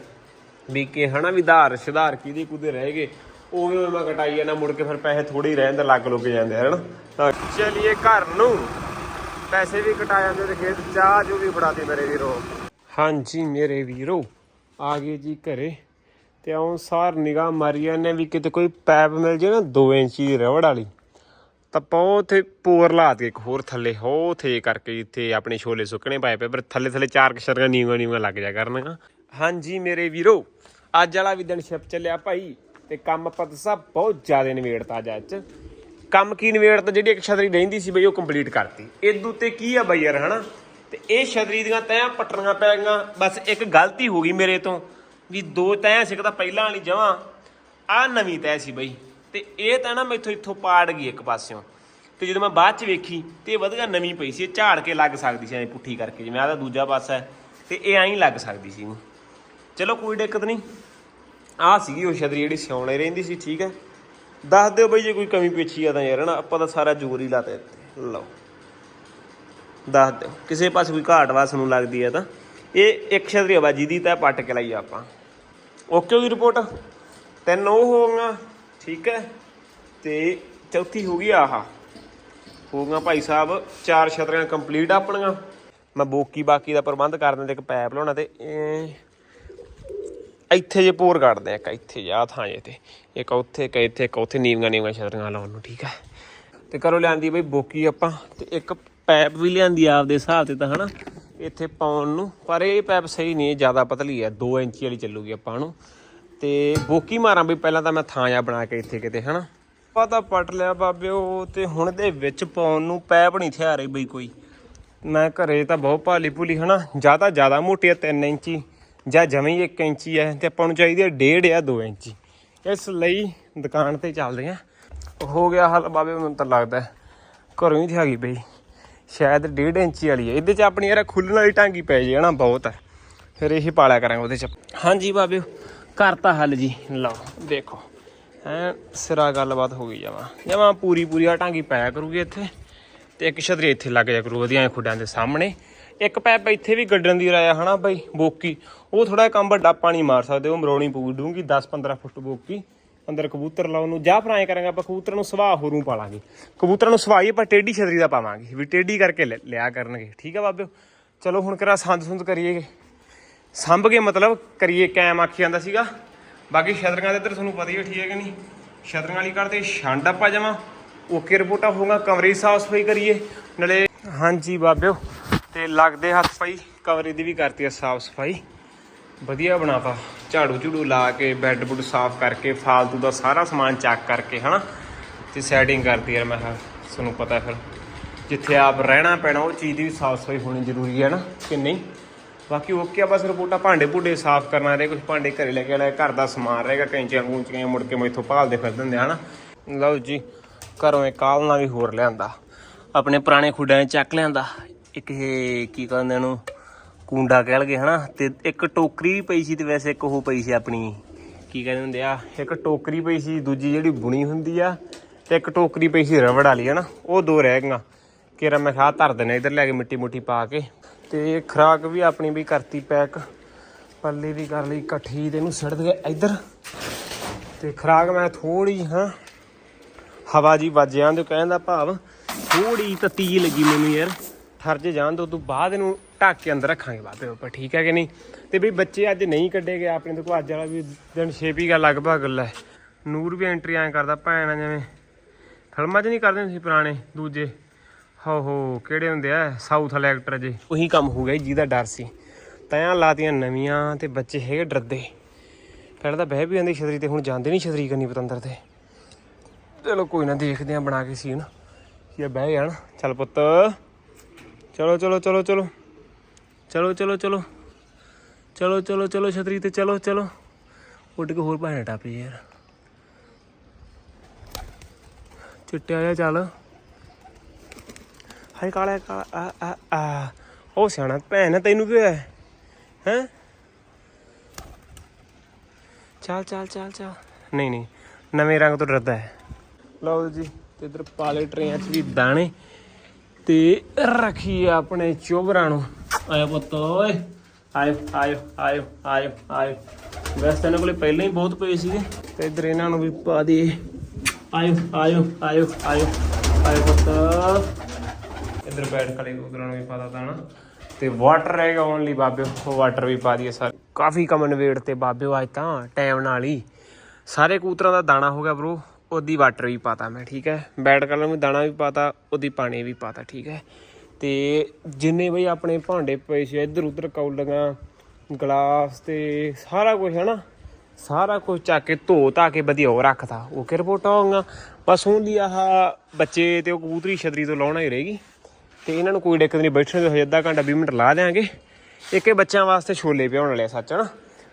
ਵੀ ਕਿ ਹਨਾ ਵੀ ਧਾਰ, ਸੁਧਾਰ ਕਿਹਦੇ ਕੁਦੇ ਰਹਿ ਗਏ, ਉਵੇਂ ਉਵੇਂ ਮੈਂ ਕਟਾਈ ਜਾਂਦਾ, ਮੁੜ ਕੇ ਫਿਰ ਪੈਸੇ ਥੋੜੇ ਹੀ ਰਹਿੰਦੇ ਲੱਗ ਲੁੱਕ ਜਾਂਦੇ ਆ, ਹਨਾ। ਤਾਂ ਚਲਿਏ ਘਰ ਨੂੰ। ਪੈਸੇ ਵੀ ਕਟਾ ਜਾਂਦੇ ਤੇ ਖੇਤ ਚਾਹ ਜੋ ਵੀ ਫੜਾਤੀ ਮੇਰੇ ਵੀਰੋ। ਹਾਂਜੀ, ਮੇਰੇ ਵੀਰੋ, ਆ ਗਏ ਜੀ ਘਰੇ ਤੇ ਆਉਂ ਸਾਰ ਨਿਗਾਹ ਮਾਰੀ ਜਾਂਦੇ ਵੀ ਕਿਤੇ ਕੋਈ ਪੈਪ ਮਿਲ ਜੇ ਨਾ 2 ਇੰਚੀ ਦੀ ਰਬੜ ਵਾਲੀ। ਤਾਂ ਆਪਾਂ ਉਹ ਪੋਰ ਲਾ ਦੇ ਇੱਕ ਹੋਰ ਥੱਲੇ ਹੋ ਥੇ ਕਰਕੇ ਜਿੱਥੇ ਆਪਣੇ ਛੋਲੇ ਸੁੱਕਣੇ ਪਾਏ ਪਏ, ਪਰ ਥੱਲੇ ਥੱਲੇ ਚਾਰ ਕਸ਼ਰਾਂ ਨੀਵਾਂ ਨੀਵਾਂ ਲੱਗ ਜਾ ਕਰਨਗਾ ਹਾਂਜੀ, ਮੇਰੇ ਵੀਰੋ, ਅੱਜ ਵਾਲਾ ਵੀ ਦਿਨ ਸ਼ਿਪ ਚੱਲਿਆ ਭਾਈ, ਤੇ ਕੰਮ ਆਪਾਂ ਸਭ ਬਹੁਤ ਜ਼ਿਆਦਾ ਨਿਬੇੜਤਾ ਅੱਜ ਅੱਜ। ਕੰਮ ਕੀ ਨਿਬੇੜਤਾ ਜਿਹੜੀ ਇੱਕ ਛਤਰੀ ਰਹਿੰਦੀ ਸੀ ਬਈ ਉਹ ਕੰਪਲੀਟ ਕਰਤੀ। ਇਦੋਂ ਉੱਤੇ ਕੀ ਆ ਬਈ ਯਾਰ, ਹਨਾ? ਤੇ ਇਹ ਛਤਰੀ ਦੀਆਂ ਤੈਆਂ ਪੱਟਣੀਆਂ ਪੈ ਗਈਆਂ। ਬਸ ਇੱਕ ਗਲਤੀ ਹੋ ਗਈ ਮੇਰੇ ਤੋਂ ਵੀ ਦੋ ਤੈਆਂ ਤਾਂ ਪਹਿਲਾਂ ਵਾਲੀ ਜਮਾਂ ਆ ਨਵੀਂ ਤੈ ਸੀ ਬਈ। ਤੇ ਇਹ ਤਾਂ ਨਾ ਮੈਥੋਂ ਇੱਥੋਂ ਪਾੜ ਗਈ ਇੱਕ ਪਾਸਿਓਂ। ਤੇ ਜਦੋਂ ਮੈਂ ਬਾਅਦ ਚ ਵੇਖੀ ਤੇ ਇਹ ਵਧੀਆ ਨਵੀਂ ਪਈ ਸੀ, ਇਹ ਝਾੜ ਕੇ ਲੱਗ ਸਕਦੀ ਸੀ ਐ ਪੁੱਠੀ ਕਰਕੇ, ਜਿਵੇਂ ਆਹ ਦੂਜਾ ਪਾਸਾ ਹੈ। ਤੇ ਇਹ ਐਂ ਲੱਗ ਸਕਦੀ ਸੀ। ਚਲੋ ਕੋਈ ਦਿੱਕਤ ਨਹੀਂ। ਆਹ ਸੀਗੀ ਉਹ ਛਤਰੀ ਜਿਹੜੀ ਸਿਉਣੇ ਰਹਿੰਦੀ ਸੀ, ਠੀਕ ਹੈ। ਦੱਸ ਦਿਓ ਬਈ ਜੇ ਕੋਈ ਕਮੀ ਪੇਛੀ ਆ ਤਾਂ ਯਾਰ, ਹਨਾ, ਆਪਾਂ ਤਾਂ ਸਾਰਾ ਜ਼ੋਰ ਹੀ ਲਾਤਾ ਇੱਥੇ। ਲਓ। ਦੱਸ ਦਿਓ। ਕਿਸੇ ਪਾਸੇ ਕੋਈ ਘਾਟ ਵਾਸ ਨੂੰ ਲੱਗਦੀ ਹੈ ਤਾਂ। ਇਹ ਇੱਕ ਛਤਰੀ ਆਵਾਜੀ ਦੀ ਤਾਂ ਪੱਟ ਕੇ ਲਈ ਆਪਾਂ। ਓਕੇ ਦੀ ਰਿਪੋਰਟ ਤਿੰਨ ਉਹ ਹੋ ਗਈਆਂ। ਠੀਕ ਹੈ। ਤੇ ਚੌਥੀ ਹੋ ਗਈ ਆਹ। ਹੋ ਗਈਆਂ ਭਾਈ ਸਾਹਿਬ, ਚਾਰ ਛਤਰੀਆਂ ਕੰਪਲੀਟ ਆਪਣੀਆਂ। ਮੈਂ ਬੋਕੀ ਬਾਕੀ ਦਾ ਪ੍ਰਬੰਧ ਕਰ ਦਿੰਦੇ, ਇੱਕ ਪੈਪ ਲਾਉਣਾ ਤੇ ਇਹ ਇੱਥੇ ਜੇ ਪੋਰ ਕੱਢਦੇ ਆ, ਇੱਕ ਇੱਥੇ ਜਾ ਥਾਂ ਜੇ ਤੇ ਇੱਕ ਉੱਥੇ, ਇੱਕ ਇੱਥੇ, ਇੱਕ ਉੱਥੇ ਨੀਵੀਆਂ ਨੀਵੀਆਂ ਛਤਰੀਆਂ ਲਾਉਣ ਨੂੰ, ਠੀਕ ਹੈ ਤੇ ਕਰੋ ਲਿਆਂਦੀ ਬਈ ਬੋਕੀ ਆਪਾਂ, ਤੇ ਇੱਕ ਪੈਪ ਵੀ ਲਿਆਂਦੀ ਆਪਦੇ ਹਿਸਾਬ ਤੇ ਤਾਂ, ਹਨਾ? ਇੱਥੇ ਪਾਉਣ ਨੂੰ, ਪਰ ਇਹ ਪੈਪ ਸਹੀ ਨਹੀਂ ਜ਼ਿਆਦਾ ਪਤਲੀ ਹੈ 2 ਇੰਚੀ ਵਾਲੀ ਚੱਲੂਗੀ ਆਪਾਂ ਨੂੰ। ਤੇ ਬੋਕੀ ਮਾਰਾਂ ਵੀ ਪਹਿਲਾਂ ਤਾਂ ਮੈਂ ਥਾਂ ਜਾ ਬਣਾ ਕੇ ਇੱਥੇ ਕਿਤੇ, ਹਨਾ? ਪਤਾ ਪਟ ਲਿਆ ਬਾਬੇ, ਉਹ ਤੇ ਹੁਣ ਦੇ ਵਿੱਚ ਪਾਉਣ ਨੂੰ ਪੈਪ ਨਹੀਂ ਥਿਆ ਰਹੀ ਬਈ ਕੋਈ। ਮੈਂ ਘਰੇ ਤਾਂ ਬਹੁਤ ਭਾਲੀ ਭੁਲੀ ਹਨਾ? ਜ਼ਿਆਦਾ ਤਾਂ ਜ਼ਿਆਦਾ ਮੋਟੀ ਆ 3 ਇੰਚੀ। ਜਾਂ ਜਮੀ 1 ਇੰਚੀ ਹੈ ਤੇ ਆਪਾਂ ਨੂੰ ਚਾਹੀਦੀ ਹੈ 1.5 ਜਾਂ 2 ਇੰਚੀ। ਇਸ ਲਈ ਦੁਕਾਨ ਤੇ ਚੱਲਦੇ ਆ। ਹੋ ਗਿਆ ਹੱਲ ਬਾਬੇ, ਮੈਨੂੰ ਤਾਂ ਲੱਗਦਾ ਘਰੋਂ ਹੀ ਥਿਆ ਗਈ ਬਈ। ਸ਼ਾਇਦ 1.5 ਇੰਚੀ ਵਾਲੀ ਹੈ ਇਹਦੇ ਚ ਆਪਣੀ ਯਾਰ ਖੁੱਲਣ ਵਾਲੀ ਟਾਂਗੀ ਪੈ ਜੇ ਹਨਾ, ਬਹੁਤ ਹੈ ਫਿਰ ਇਹ ਪਾਲਿਆ ਕਰਾਂਗੇ ਉਹਦੇ ਚ। ਹਾਂਜੀ ਬਾਬਿਓ ਕਰਤਾ ਹੱਲ ਜੀ। ਲਓ, ਦੇਖੋ। ਐ ਸਿਰਾ ਗੱਲਬਾਤ ਹੋ ਗਈ ਜਾਵਾ ਜਮਾ ਪੂਰੀ ਪੂਰੀ ਆ, ਟਾਂਗੀ ਪਾਇਆ ਕਰੂਗੀ ਇੱਥੇ। ਤੇ ਇੱਕ ਛਤਰੀ ਇੱਥੇ ਲੱਗ ਜਾ ਕਰੂ ਵਧੀਆ ਖੁੱਡਾਂ ਦੇ ਸਾਹਮਣੇ। ਇੱਕ ਪੈਪ ਇੱਥੇ ਵੀ ਗੱਡਣ ਦੀ ਰਾਇਆ ਹਨਾ ਬਾਈ? ਬੋਕੀ। ਉਹ ਥੋੜਾ ਕੰਮ ਵੱਡਾ ਪਾਣੀ ਮਾਰ ਸਕਦੇ, ਉਹ ਮਰੋਣੀ ਪੂ ਡੂੰਗੀ 10 15 ਫੁੱਟ ਬੋਕੀ। ਅੰਦਰ ਕਬੂਤਰ ਲਾਉਣ ਨੂੰ ਜਾਂ ਫਰਾਏ ਕਰਾਂਗੇ, ਆਪਾਂ ਕਬੂਤਰ ਨੂੰ ਸਵਾਹ ਹੋਰੂ ਪਾਲਾਂਗੇ। ਕਬੂਤਰ ਨੂੰ ਸਵਾਈ ਆਪਾਂ ਟੇਢੀ ਛਤਰੀ ਦਾ ਪਾਵਾਂਗੇ, ਵੀ ਟੇਢੀ ਕਰਕੇ ਲਿ- ਲਿਆ ਕਰਨਗੇ। ਠੀਕ ਆ ਬਾਬਿਓ? ਚਲੋ ਹੁਣ ਕਰਾ ਸੰਦ ਸੁੰਦ ਕਰੀਏ ਸੰਭ ਕੇ ਮਤਲਬ ਕਰੀਏ ਕੈਮ ਆਖੀ ਜਾਂਦਾ ਸੀਗਾ। ਬਾਕੀ ਛਤਰੀਆਂ ਦੇ ਇੱਧਰ ਤੁਹਾਨੂੰ ਪਤਾ ਹੀ ਠੀਕ ਹੈ ਕਿ ਨਹੀਂ? ਛਤਰੀਆਂ ਵਾਲੀ ਕਰਦੇ ਛੰਡ ਆਪਾਂ ਜਾਵਾਂ ਓਕੇ ਰਿਪੋਰਟਾਂ ਹੋਊਗਾ, ਕਮਰੇ ਸਾਫ਼ ਸਫ਼ਾਈ ਕਰੀਏ। ਨਾਲੇ ਹਾਂਜੀ ਬਾਬਿਓ। ਤੇ ਲੱਗਦੇ ਹੱਥ ਪਈ ਕਮਰੇ ਦੀ ਵੀ ਕਰਤੀ ਆ ਸਾਫ਼ ਸਫ਼ਾਈ। ਵਧੀਆ ਬਣਾਤਾ। ਝਾੜੂ ਝੂੜੂ ਲਾ ਕੇ, ਬੈੱਡ ਬੁੱਡ ਸਾਫ਼ ਕਰਕੇ, ਫਾਲਤੂ ਦਾ ਸਾਰਾ ਸਮਾਨ ਚੱਕ ਕਰਕੇ, ਹਨਾ? ਤੇ ਸੈਟਿੰਗ ਕਰਤੀ ਯਾਰ ਮੈਂ ਹਾਂ ਤੁਹਾਨੂੰ ਪਤਾ ਫਿਰ। ਜਿੱਥੇ ਆਪ ਰਹਿਣਾ ਪੈਣਾ, ਉਹ ਚੀਜ਼ ਦੀ ਵੀ ਸਾਫ਼ ਸਫ਼ਾਈ ਹੋਣੀ ਜ਼ਰੂਰੀ ਹੈ ਨਾ, ਕਿ ਨਹੀਂ? ਬਾਕੀ ਓਕੇ ਆ, ਬਸ ਰਿਪੋਰਟਾਂ ਭਾਂਡੇ ਭੁੰਡੇ ਸਾਫ਼ ਕਰਨਾ ਰਹੇ ਕੁਝ ਭਾਂਡੇ ਘਰੇ ਲੈ ਕੇ ਆਣਾ ਘਰ ਦਾ ਸਮਾਨ ਰਹੇਗਾ ਕੈਂਚੀਆਂ ਕੂੰਚੀਆਂ, ਮੁੜ ਕੇ ਮੈਥੋਂ ਭਾਲਦੇ ਫਿਰਦੇ ਹੁੰਦੇ ਹਨਾ? ਲਓ ਜੀ, ਘਰੋਂ ਇੱਕ ਕਾਲ ਵੀ ਹੋਰ ਲਿਆਂਦਾ। ਆਪਣੇ ਪੁਰਾਣੇ ਖੁੱਡਾਂ 'ਚ ਚੱਕ ਲਿਆਂਦਾ। ਇੱਕ ਇਹ ਕੀ ਕਹਿੰਦੇ ਇਹਨੂੰ, ਕੁੰਡਾ ਕਹਿ ਲਗੇ ਹਨਾ, ਤੇ ਇੱਕ ਟੋਕਰੀ ਵੀ ਪਈ ਸੀ ਤੇ ਵੈਸੇ ਇੱਕ ਉਹ ਪਈ ਸੀ ਆਪਣੀ, ਕੀ ਕਹਿੰਦੇ ਹੁੰਦੇ ਆ, ਇੱਕ ਟੋਕਰੀ ਪਈ ਸੀ, ਦੂਜੀ ਜਿਹੜੀ ਬੁਣੀ ਹੁੰਦੀ ਆ, ਤੇ ਇੱਕ ਟੋਕਰੀ ਪਈ ਸੀ ਰਬੜ ਵਾਲੀ ਹਨਾ, ਉਹ ਦੋ ਰਹਿ ਗਈਆਂ। ਕਿਰਾ ਮੈਂ ਖਾ ਧਰ ਦੇਣੇ ਇਧਰ ਲੈ ਕੇ ਮਿੱਟੀ ਮੁੱਟੀ ਪਾ ਕੇ। ਤੇ ਖਰਾਕ ਵੀ ਆਪਣੀ ਵੀ ਕਰਤੀ ਪੈਕ, ਪੱਲੇ ਵੀ ਕਰ ਲਈ, ਇਕੱਠੀ ਤੇ ਇਹਨੂੰ ਸਿੱਟ ਦੇ ਇੱਧਰ। ਤੇ ਖਰਾਕ ਮੈਂ ਥੋੜੀ ਹਾਂ, ਹਵਾ ਜੀ ਵੱਜ ਜਾਂਦੇ ਕਹਿਣ ਦਾ ਭਾਵ ਥੋੜੀ ਤਤੀ ਜਿਹੀ ਲੱਗੀ ਮੈਨੂੰ ਯਾਰ। ਠਰ ਜੇ ਜਾਣ ਤੋਂ ਤੋਂ ਬਾਅਦ ਇਹਨੂੰ ਢੱਕ ਕੇ ਅੰਦਰ ਰੱਖਾਂਗੇ ਬਾਬੇ ਉੱਪਰ, ਠੀਕ ਹੈ ਕਿ ਨਹੀਂ? ਤੇ ਵੀ ਬੱਚੇ ਅੱਜ ਨਹੀਂ ਕੱਢੇ ਗਏ, ਆਪਣੇ ਤੋਂ ਅੱਜ ਵਾਲਾ ਵੀ ਦਿਨ ਛੇਪੀ ਗਾ ਲਗਭਗ ਲੈ ਨੂਰ ਵੀ ਐਂਟਰੀ ਐਂ ਕਰਦਾ, ਭੈਣ ਆ ਜਿਵੇਂ। ਫਿਲਮਾਂ 'ਚ ਨਹੀਂ ਕਰਦੇ ਸੀ ਪੁਰਾਣੇ, ਦੂਜੇ? ਹੋ ਹੋ, ਕਿਹੜੇ ਹੁੰਦੇ ਆ? ਸਾਊਥ ਵਾਲੇ ਐਕਟਰ ਜੇ ਉਹੀ ਕੰਮ ਹੋ ਗਿਆ ਜਿਹਦਾ ਡਰ ਸੀ। ਤੈਆਂ ਲਾਤੀਆਂ ਨਵੀਆਂ ਤੇ ਬੱਚੇ ਹੈਗੇ ਡਰਦੇ। ਪਹਿਲਾਂ ਤਾਂ ਬਹਿ ਵੀ ਜਾਂਦੇ ਛਤਰੀ ਤੇ, ਹੁਣ ਜਾਂਦੇ ਨਹੀਂ ਛਤਰੀ ਕਰਨੀ ਪਤੰਦਰ ਤੇ। ਚਲੋ ਕੋਈ ਨਾ, ਦੇਖਦੇ ਆ ਬਣਾ ਕੇ ਸੀਨ ਇਹ ਬਹਿ ਜਾਣ ਚੱਲ ਪੁੱਤ। ਚਲੋ ਚਲੋ ਚਲੋ ਚਲੋ। ਚਲੋ ਚਲੋ ਚਲੋ। ਚਲੋ ਚਲੋ ਚਲੋ, ਛਤਰੀ ਤੇ ਚਲੋ ਚਲੋ। ਉੱਡ ਕੇ ਹੋਰ ਭਾਣੇ ਟਾਪੇ ਯਾਰ। ਚਿੱਟਿਆ ਜਿਹਾ ਚੱਲ। ਹਾਏ, ਕਾਲਾ ਕਾਲਾ, ਆ ਆ ਆ। ਉਹ ਸਿਆਣਾ ਭੈਣ ਤੈਨੂੰ ਕੀ ਹੋਇਆ? ਹੈ? ਚੱਲ ਚੱਲ ਚੱਲ ਚੱਲ। ਨਹੀਂ ਨਹੀਂ। ਨਵੇਂ ਰੰਗ ਤੋਂ ਡਰਦਾ ਹੈ। ਲਓ ਜੀ, ਤੇ ਇਧਰ ਪਾਲੇ ਟਰੇਆਂ 'ਚ ਵੀ ਦਾਣੇ। ਤੇ ਰੱਖੀ ਆਪਣੇ ਚੋਬਰਾਂ ਨੂੰ। ਆਇਆ ਪੁੱਤ, ਓਏ। ਆਇਓ ਆਇਓ ਆਇਓ ਆਇਓ ਆਇਓ। ਵੈਸੇ ਤਾਂ ਇਹਨਾਂ ਕੋਲੇ ਪਹਿਲਾਂ ਹੀ ਬਹੁਤ ਪਏ ਸੀਗੇ। ਤੇ ਇਧਰ ਇਹਨਾਂ ਨੂੰ ਵੀ ਪਾ ਦਈਏ। ਆਇਓ ਆਇਓ ਆਇਓ ਆਇਓ ਆਇਓ ਪੁੱਤ। ਇਧਰ ਬੈਠ ਕਲੇ ਉਧਰਾਂ ਨੂੰ ਵੀ ਪਤਾ ਦਾਣਾ ਨਾ। ਤੇ ਵਾਟਰ ਹੈਗਾ ਓਨਲੀ ਬਾਬਿਓ, ਉਹ ਵਾਟਰ ਵੀ ਪਾ ਦਈਏ ਸਾਰੇ ਕਾਫੀ ਕਮਨ ਵੇਟ ਤੇ ਬਾਬਿਓ ਅੱਜ ਤਾਂ ਟਾਈਮ ਨਾਲ ਹੀ। ਸਾਰੇ ਕੂਤਰਾਂ ਦਾ ਦਾਣਾ ਹੋ ਗਿਆ ਬ్రో ਉਹਦੀ ਵਾਟਰ ਵੀ ਪਾਤਾ ਮੈਂ, ਠੀਕ ਹੈ? ਬੈਡ ਕਲਰ ਨੂੰ ਦਾਣਾ ਵੀ ਪਾਤਾ, ਉਹਦੀ ਪਾਣੀ ਵੀ ਪਾਤਾ, ਠੀਕ ਹੈ? ਤੇ ਜਿੰਨੇ ਬਈ ਆਪਣੇ ਭਾਂਡੇ ਪਏ ਸੀ ਇੱਧਰ ਉੱਧਰ ਕੌਲੀਆਂ ਗਲਾਸ ਤੇ ਸਾਰਾ ਕੁਝ ਹੈ ਨਾ ਸਾਰਾ ਕੁਝ ਚੱਕ ਕੇ ਧੋ ਧਾ ਕੇ ਵਧੀਆ ਉਹ ਰੱਖਤਾ। ਉਹ ਕਿ ਰਿਪੋਰਟਾਂ ਹੋਊਗਾ ਬਸ ਹੁਣ ਹੁੰਦੀ ਆਹ ਬੱਚੇ ਤੇ ਉਹ ਕਬੂਤਰੀ ਛਤਰੀ ਤੋਂ ਲਾਉਣਾ ਹੀ ਰਹੇਗੀ। ਤੇ ਇਹਨਾਂ ਨੂੰ ਕੋਈ ਦਿੱਕਤ ਨਹੀਂ, ਬੈਠਣ ਦੇ ਹਜੇ ਅੱਧਾ ਘੰਟਾ 20 ਮਿੰਟ ਲਾ ਦੇਾਂਗੇ ਇੱਕ ਇਹ ਬੱਚਿਆਂ ਵਾਸਤੇ ਛੋਲੇ ਪਿਆਉਣ ਵਾਲੇ ਆ, ਸੱਚ, ਹਨਾ?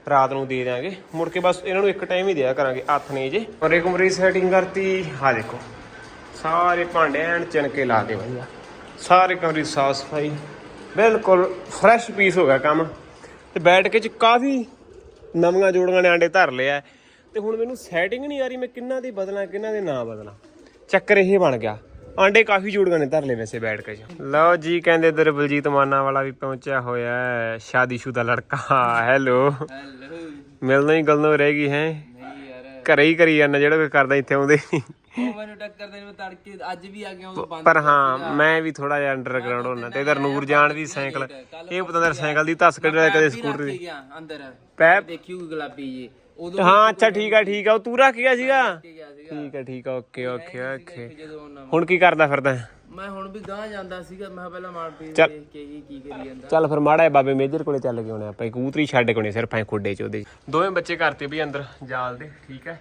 ਰਾਤ ਨੂੰ ਦੇ ਦਿਆਂਗੇ। ਮੁੜ ਕੇ ਬਸ ਇਹਨਾਂ ਨੂੰ ਇੱਕ ਟਾਈਮ ਹੀ ਦਿਆ ਕਰਾਂਗੇ, ਹੱਥ ਨਹੀਂ ਜੇ। ਪਰ ਇੱਕ ਸੈਟਿੰਗ ਕਰਤੀ ਹਾਂ ਦੇਖੋ। ਸਾਰੇ ਭਾਂਡੇ ਐਨ ਚਿਣਕੇ ਲਾ ਦੇ ਵਧੀਆ ਸਾਰੇ ਕਮਰੇ ਸਾਫ਼ ਸਫ਼ਾਈ। ਬਿਲਕੁਲ ਫਰੈਸ਼ ਪੀਸ ਹੋ ਗਿਆ ਕੰਮ। ਤੇ ਬੈਠ ਕੇ ਚ ਕਾਫੀ ਨਵੀਆਂ ਜੋੜੀਆਂ ਨੇ ਆਂਡੇ ਧਰ ਲਿਆ ਹੈ। ਤੇ ਹੁਣ ਮੈਨੂੰ ਸੈਟਿੰਗ ਨਹੀਂ ਆ ਰਹੀ, ਮੈਂ ਕਿੰਨਾ ਦੀ ਬਦਲਾਂ, ਕਿੰਨਾ ਦੇ ਨਾ ਬਦਲਾਂ। ਚੱਕਰ ਇਹ ਬਣ ਗਿਆ। ਆਂਡੇ ਕਾਫੀ ਜੋੜੀਆਂ ਨੇ ਧਰ ਲਏ ਵੈਸੇ ਬੈਠ ਕੇ। ਲਓ ਜੀ ਕਹਿੰਦੇ ਇਧਰ ਬਲਜੀਤ ਮਾਨਾ ਵਾਲਾ ਵੀ ਪਹੁੰਚਿਆ ਹੋਇਆ ਹੈ। ਸ਼ਾਦੀशुदा ਲੜਕਾ। ਹੈਲੋ ਹੈਲੋ ਮਿਲਣਾ ਹੀ ਗੱਲੋਂ ਰਹਿ ਗਈ ਹੈ। ਨਹੀਂ ਯਾਰ ਘਰੇ ਹੀ ਕਰੀ ਜਾਂਦਾ ਜਿਹੜਾ ਕੋਈ ਕਰਦਾ ਇੱਥੇ ਆਉਂਦੇ ਨਹੀਂ ਉਹ ਮੈਨੂੰ ਟੱਕਰ ਦੇ ਨੂੰ ਤੜਕੇ ਅੱਜ ਵੀ ਆ ਗਿਆ ਉਹ ਬੰਦ ਪਰ ਹਾਂ ਮੈਂ ਵੀ ਥੋੜਾ ਜਿਹਾ ਅੰਡਰਗਰਾਉਂਡ ਹੁੰਦਾ ਤੇ ਇਧਰ ਨੂਰ ਜਾਨ ਦੀ ਸਾਈਕਲ ਇਹ ਪਤਾ ਨਹੀਂ ਸਾਈਕਲ ਦੀ ਧੱਸ ਕੱਢ ਕਦੇ ਸਕੂਟਰ ਦੀ। ਅੰਦਰ। ਪੈ ਦੇਖਿਓ ਗੁਲਾਬੀ ਜੀ। ਉਦੋਂ ਹਾਂ ਅੱਛਾ ਠੀਕ ਆ ਠੀਕ ਆ ਉਹ ਤੂੰ ਰੱਖ ਗਿਆ ਸੀਗਾ? ਕੇ ਗਿਆ ਸੀਗਾ। ਠੀਕ ਆ ਠੀਕ ਆ ਓਕੇ ਓਕੇ ਓਕੇ। ਜਦੋਂ ਉਹਨਾਂ- ਹੁਣ ਕੀ ਕਰਦਾ ਫਿਰਦਾ? ਮੈਂ ਹੁਣ ਵੀ ਗਾਂ ਜਾਂਦਾ ਸੀਗਾ ਮੈਂ ਕਿਹਾ ਪਹਿਲਾਂ ਮਾਰਪੀਟ ਚੱਲ। ਦੇਖ ਕੇ ਕੀ ਕਰੀ ਜਾਂਦਾ। ਚੱਲ ਫਿਰ ਮਾੜਾ ਜਿਹਾ ਬਾਬੇ ਮੇਜਰ ਕੋਲੇ ਚੱਲ ਕੇ ਆਉਣੇ ਆਪਾਂ ਕਬੂਤਰੀ ਛੱਡ ਕੇ ਆਉਣੇ ਸਿਰਫ ਐ ਖੁੱਡੇ ਚ ਉਹਦੇ ਦੋਵੇਂ ਬੱਚੇ ਕਰਤੇ ਵੀ ਅੰਦਰ ਜਾਲ ਦੇ ਠੀਕ ਹੈ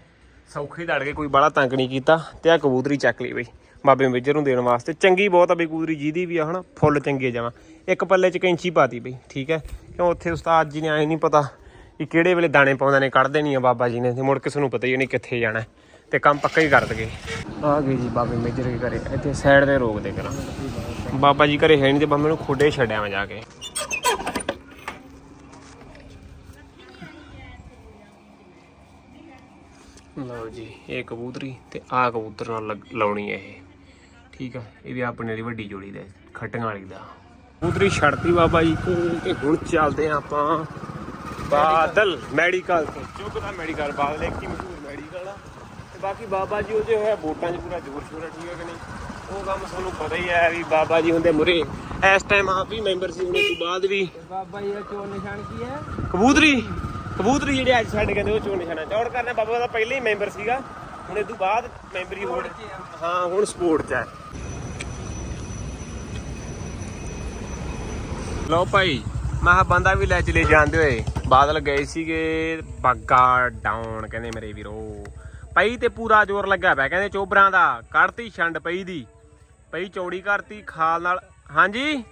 ਸੌਖੇ ਦੜ ਕੇ ਕੋਈ ਬੜਾ ਤੰਗ ਨਹੀਂ ਕੀਤਾ ਤੇ ਆ ਕਬੂਤਰੀ ਚੱਕ ਲਈ ਬਈ ਬਾਬੇ ਮੇਜਰ ਨੂੰ ਦੇਣ ਵਾਸਤੇ। ਚੰਗੀ ਬਹੁਤ ਆ ਬਈ ਕਬੂਤਰੀ ਜਿਹਦੀ ਵੀ ਆ ਹਨਾ ਫੁੱਲ ਚੰਗੀ ਆ ਜਮਾਂ। ਇੱਕ ਪੱਲੇ ਚ ਕੈਂਚੀ ਪਾਤੀ ਬਈ ਠੀਕ ਹੈ ਕਿਉਂ ਉੱਥੇ ਉਸਤਾਦ ਜੀ ਨੇ ਆਏ ਨਹੀਂ ਪਤਾ ਕਿ ਕਿਹੜੇ ਵੇਲੇ ਦਾਣੇ ਪਾਉਂਦੇ ਨੇ ਕੱਢ ਦੇਣੀ ਆ ਬਾਬਾ ਜੀ ਨੇ ਤੇ ਮੁੜ ਕੇ ਸਾਨੂੰ ਪਤਾ ਹੀ ਨਹੀਂ ਕਿੱਥੇ ਜਾਣਾ ਤੇ ਕੰਮ ਪੱਕਾ ਹੀ ਕਰ ਦਗੇ। ਆ ਗਏ ਜੀ ਬਾਬੇ ਮੇਜਰ ਦੇ ਘਰੇ ਇੱਥੇ ਸਾਈਡ ਤੇ ਰੋਕ ਦੇ ਕਰਾਂ। ਬਾਬਾ ਜੀ ਘਰੇ ਹੈ ਨਹੀਂ ਤੇ ਬਾਬੇ ਨੂੰ ਖੁੱਡੇ ਛੱਡਿਆ ਮੈਂ ਜਾ ਕੇ। ਲਓ ਜੀ ਇਹ ਕਬੂਤਰੀ ਤੇ ਆਹ ਕਬੂਤਰ ਨਾਲ ਲਾਉਣੀ ਹੈ ਇਹ। ਠੀਕ ਆ ਇਹ ਵੀ ਆਪਣੇ ਲਈ ਵੱਡੀ ਜੋੜੀ ਦਾ ਹੈ, ਖੱਟੀਆਂ ਵਾਲੀ ਦਾ। ਕਬੂਤਰੀ ਛੱਡਤੀ ਬਾਬਾ ਜੀ ਤੇ ਹੁਣ ਚੱਲਦੇ ਹਾਂ ਆਪਾਂ। ਬਾਦਲ ਮੈਡੀਕਲ। ਤੇ ਚੁੱਕ ਦਾ ਮੈਡੀਕਲ ਬਾਦਲ ਇੱਕ ਹੀ ਮਸ਼ਹੂਰ ਮੈਡੀਕਲ ਆ। ਤੇ ਬਾਕੀ ਬਾਬਾ ਜੀ ਉਹਦੇ ਹੋਇਆ ਵੋਟਾਂ 'ਚ ਪੂਰਾ ਜ਼ੋਰ ਸ਼ੋਰ ਆ ਠੀਕ ਹੈ ਕਿ ਨਹੀਂ? ਉਹ ਕੰਮ ਤੁਹਾਨੂੰ ਪਤਾ ਹੀ ਹੈ ਵੀ ਬਾਬਾ ਜੀ ਹੁੰਦੇ ਮੁਰੇ। ਇਸ ਟਾਈਮ ਆਪ ਵੀ ਮੈਂਬਰ ਸੀ ਉਹਨੇ ਤੋਂ ਬਾਅਦ ਵੀ ਬਾਬਾ ਜੀ ਦਾ ਚੋਰ ਨਿਸ਼ਾਨ ਕੀ ਹੈ? ਕਬੂਤਰੀ। ਕਬੂਤਰੀ ਜਿਹੜੇ ਅੱਜ ਛੱਡ ਕਹਿੰਦੇ ਉਹ ਚੋਣ ਨਿਸ਼ਾਨਾ ਚੌੜ ਕਰਨਾ ਬਾਬਾ ਦਾ ਪਹਿਲੇ ਹੀ ਮੈਂਬਰ ਸੀਗਾ। ਹੁਣ ਇਹ ਤੋਂ ਬਾਅਦ ਮੈਂਬਰੀ ਹੋਰ ਹਾਂ ਹੁਣ ਸਪੋਰਟ 'ਚ ਹੈ ਲਓ ਭਾਈ ਮੈਂ ਕਿਹਾ ਬੰਦਾ ਵੀ ਲੈ ਚਲੇ ਜਾਂਦੇ ਹੋਏ। ਬਾਦਲ ਗਏ ਸੀਗੇ ਬਾਗਾ ਡਾਊਨ ਕਹਿੰਦੇ ਮੇਰੇ ਵੀਰੋ। ਪਈ ਤੇ ਪੂਰਾ ਜ਼ੋਰ ਲੱਗਾ ਪਿਆ, ਕਹਿੰਦੇ ਚੋਬਰਾਂ ਦਾ, ਕੱਢਤੀ ਛੰਡ ਪਈ ਦੀ। ਪਈ ਚੌੜੀ ਕਰਤੀ, ਖਾਲ ਨਾਲ। ਹਾਂਜੀ?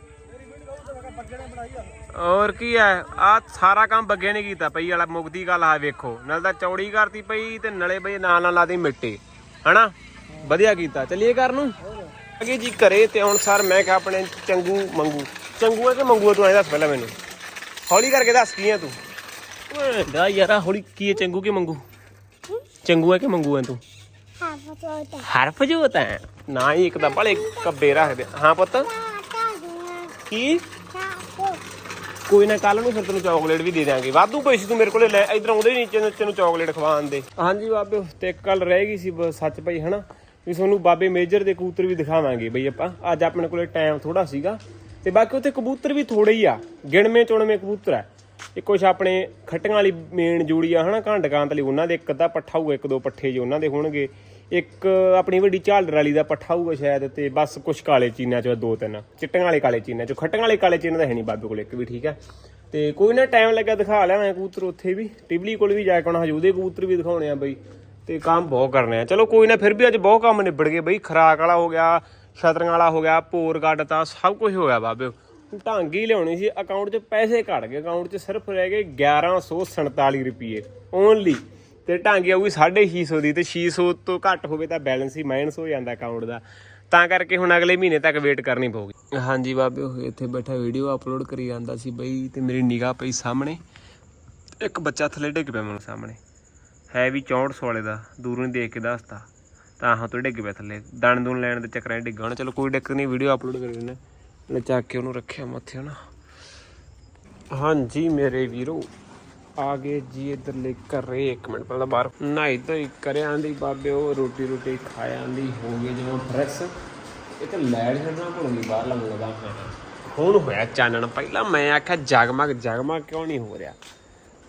ਔਰ ਕੀ ਹੈ ਆ ਸਾਰਾ ਕੰਮ ਬੱਗੇ ਨੇ ਕੀਤਾ, ਪਈ ਵਾਲਾ ਮੁਕਤੀ ਗੱਲ ਆ, ਵੇਖੋ। ਨਾਲ ਤਾਂ ਚੌੜੀ ਕਰਤੀ ਪਈ ਤੇ ਨਲੇ ਬਈ ਨਾਲ ਨਾਲ ਲਾਦੀ ਮਿੱਟੀ। ਹਨਾ? ਵਧੀਆ ਕੀਤਾ। ਚੱਲੀਏ ਘਰ ਨੂੰ? ਅਗੇ ਜੀ ਘਰੇ ਤੇ ਹੁਣ ਸਰ, ਮੈਂ ਕਿਹਾ ਆਪਣੇ ਚੰਗੂ ਮੰਗੂ। ਚੰਗੂ ਹੈ ਕਿ ਮੰਗੂ ਤੂੰ ਐਂ ਦੱਸ ਪਹਿਲਾਂ ਮੈਨੂੰ। ਹੌਲੀ ਕਰਕੇ ਦੱਸ, ਕੀ ਹੈ ਤੂੰ? ਓਏ ਦਾ ਯਾਰਾ, ਹੌਲੀ ਕੀ ਹੈ, ਚੰਗੂ ਕਿ ਮੰਗੂ? ਚੰਗੂ ਹੈ ਕਿ ਮੰਗੂ ਹੈ ਤੂੰ? ਹਰਫ ਜੋਤ ਹੈ। ਨਾ ਹੀ ਇੱਕ ਤਾਂ ਬੜੇ ਕੱਬੇ ਰੱਖਦੇ ਹਾਂ ਪੁੱਤ? ਕੀ? ਕੋਈ ਨਾ ਕੱਲ ਨੂੰ ਫਿਰ ਤੈਨੂੰ ਚਾਕਲੇਟ ਵੀ ਦੇ ਦਿਆਂਗੇ। ਵਾਧੂ ਪੈਸੇ ਤੂੰ ਮੇਰੇ ਕੋਲੇ, ਲੈ ਇਧਰ ਆਉਂਦੇ ਨਹੀਂ ਨੀਚੇ ਤੈਨੂੰ ਚਾਕਲੇਟ ਖਵਾਉਣ ਦੇ। ਹਾਂਜੀ ਬਾਬੇ, ਤੇ ਇੱਕ ਰਹਿ ਗਈ ਸੀ ਸੱਚ ਭਾਈ, ਹਨਾ? ਵੀ ਤੁਹਾਨੂੰ ਬਾਬੇ ਮੇਜਰ ਦੇ ਕਬੂਤਰ ਵੀ ਦਿਖਾਵਾਂਗੇ ਬਈ ਆਪਾਂ। ਅੱਜ ਆਪਣੇ ਕੋਲੇ ਟਾਈਮ ਥੋੜਾ ਸੀਗਾ। ਤੇ ਬਾਕੀ ਉੱਥੇ ਕਬੂਤਰ ਵੀ ਥੋੜੇ ਹੀ ਆ। ਗਿਣਵੇਂ ਚੁਣਵੇਂ ਕਬੂਤਰ ਆ ਇਹ ਕੁਛ ਆਪਣੇ ਖੱਟੀਆਂ ਵਾਲੀ ਮੇਨ ਜੂੜੀ ਆ, ਹਨਾ ਘੰਟਕਾਂਤ ਲਈ ਉਹਨਾਂ ਦੇ ਇੱਕ ਅੱਧਾ ਪੱਠਾ ਹੋਊਗਾ, ਇੱਕ ਦੋ ਪੱਠੇ ਜੇ ਉਹਨਾਂ ਦੇ ਹੋਣਗੇ। ਇੱਕ ਆਪਣੀ ਵੱਡੀ ਝਾਲਰ ਵਾਲੀ ਦਾ ਪੱਠਾ ਹੋਊਗਾ ਸ਼ਾਇਦ ਤੇ ਬਸ ਕੁਛ ਕਾਲੇ ਚੀਨਾਂ ਚੋਂ ਦੋ ਤਿੰਨ, ਚਿੱਟੀਆਂ ਵਾਲੇ ਕਾਲੇ ਚੀਨਾਂ ਚੋਂ, ਖੱਟੀਆਂ ਵਾਲੇ ਕਾਲੇ ਚੀਨਾਂ ਦਾ ਹੈ ਨਹੀਂ ਬਾਬੇ ਕੋਲ ਇੱਕ ਵੀ, ਠੀਕ ਹੈ ਤੇ ਕੋਈ ਨਾ ਟਾਈਮ ਲੱਗਾ ਦਿਖਾ ਲਿਆ ਮੈਂ ਕਬੂਤਰ ਉੱਥੇ ਵੀ, ਟਿਬਲੀ ਕੋਲ ਵੀ ਜਾ ਕੇ ਆਉਣਾ ਹਜੇ ਉਹਦੇ ਕਬੂਤਰ ਵੀ ਦਿਖਾਉਣੇ ਆ ਬਈ, ਤੇ ਕੰਮ ਬਹੁਤ ਕਰਨੇ ਆ। ਚਲੋ ਕੋਈ ਨਾ, ਫਿਰ ਵੀ ਅੱਜ ਬਹੁਤ ਕੰਮ ਨਿਬੜ ਗਏ ਬਈ, ਖਰਾਕ ਵਾਲਾ ਹੋ ਗਿਆ, ਛਤਰੀਆਂ ਵਾਲਾ ਹੋ ਗਿਆ ਪੋਰ ਕੱਢਤਾ ਸਭ ਕੁਝ ਹੋ ਗਿਆ ਬਾਬੇ। ਢੰਗ ਹੀ ਲਿਆਉਣੀ ਸੀ ਅਕਾਊਂਟ 'ਚ ਪੈਸੇ ਘਟ ਗਏ ਅਕਾਊਂਟ 'ਚ ਸਿਰਫ ਰਹਿ ਗਏ 1147 ਰੁਪਏ ਓਨਲੀ ਤੇ ਢਾਂਗੀ ਆਊਗੀ 650 ਦੀ, ਤੇ 600 ਤੋਂ ਘੱਟ ਹੋਵੇ ਤਾਂ ਬੈਲੈਂਸ ਹੀ ਮਾਈਨਸ ਹੋ ਜਾਂਦਾ ਅਕਾਊਂਟ ਦਾ। ਤਾਂ ਕਰਕੇ ਹੁਣ ਅਗਲੇ ਮਹੀਨੇ ਤੱਕ ਵੇਟ ਕਰਨੀ ਪਊਗੀ। ਹਾਂਜੀ ਬਾਬੇ, ਉਹ ਇੱਥੇ ਬੈਠਾ ਵੀਡੀਓ ਅਪਲੋਡ ਕਰੀ ਜਾਂਦਾ ਸੀ ਬਈ, ਤੇ ਮੇਰੀ ਨਿਗਾਹ ਪਈ ਸਾਹਮਣੇ। ਇੱਕ ਬੱਚਾ ਥੱਲੇ ਡਿੱਗ ਪਿਆ ਮੈਨੂੰ ਸਾਹਮਣੇ। ਹੈ ਵੀ 64 ਵਾਲੇ ਦਾ, ਦੂਰੋਂ ਹੀ ਦੇਖ ਕੇ ਦੱਸਤਾ। ਤਾਂ ਹਾਂ ਤੋਂ ਡਿੱਗ ਪਿਆ ਥੱਲੇ। ਦਣ ਦੂਣ ਲੈਣ ਦੇ ਚੱਕਰਾਂ 'ਚ ਡਿੱਗਾ ਹੁਣ। ਚਲੋ, ਕੋਈ ਦਿੱਕਤ ਨਹੀਂ ਵੀਡੀਓ ਅਪਲੋਡ ਕਰ ਦਿੰਦੇ ਲੈ ਕੇ ਉਹਨੂੰ ਰੱਖਿਆ ਮੱਥੇ ਨਾ ਹਾਂਜੀ ਮੇਰੇ ਵੀਰੋ, ਆ ਗਏ ਜੀ ਇਧਰਲੇ ਘਰੇ ਇੱਕ ਮਿੰਟ ਪਹਿਲਾਂ ਬਾਹਰ। ਨਹਾਈ ਧੋਈ ਕਰਿਆ ਦੀ ਬਾਬੇ, ਉਹ ਰੋਟੀ ਰੋਟੀ ਖਾਇਆਂ ਦੀ ਹੋ ਗਈ ਜਿਵੇਂ ਫਰੈਸ਼ ਇਹ ਲੈੜ ਛੱਡਣਾ ਭੁੱਲ ਗਈ ਬਾਹਰ ਲੱਗਦਾ ਹਾਂ ਹੁਣ ਹੋਇਆ ਚਾਨਣ। ਪਹਿਲਾਂ ਮੈਂ ਆਖਿਆ ਜਗਮਗ ਜਗਮਗ ਕਿਉਂ ਨਹੀਂ ਹੋ ਰਿਹਾ?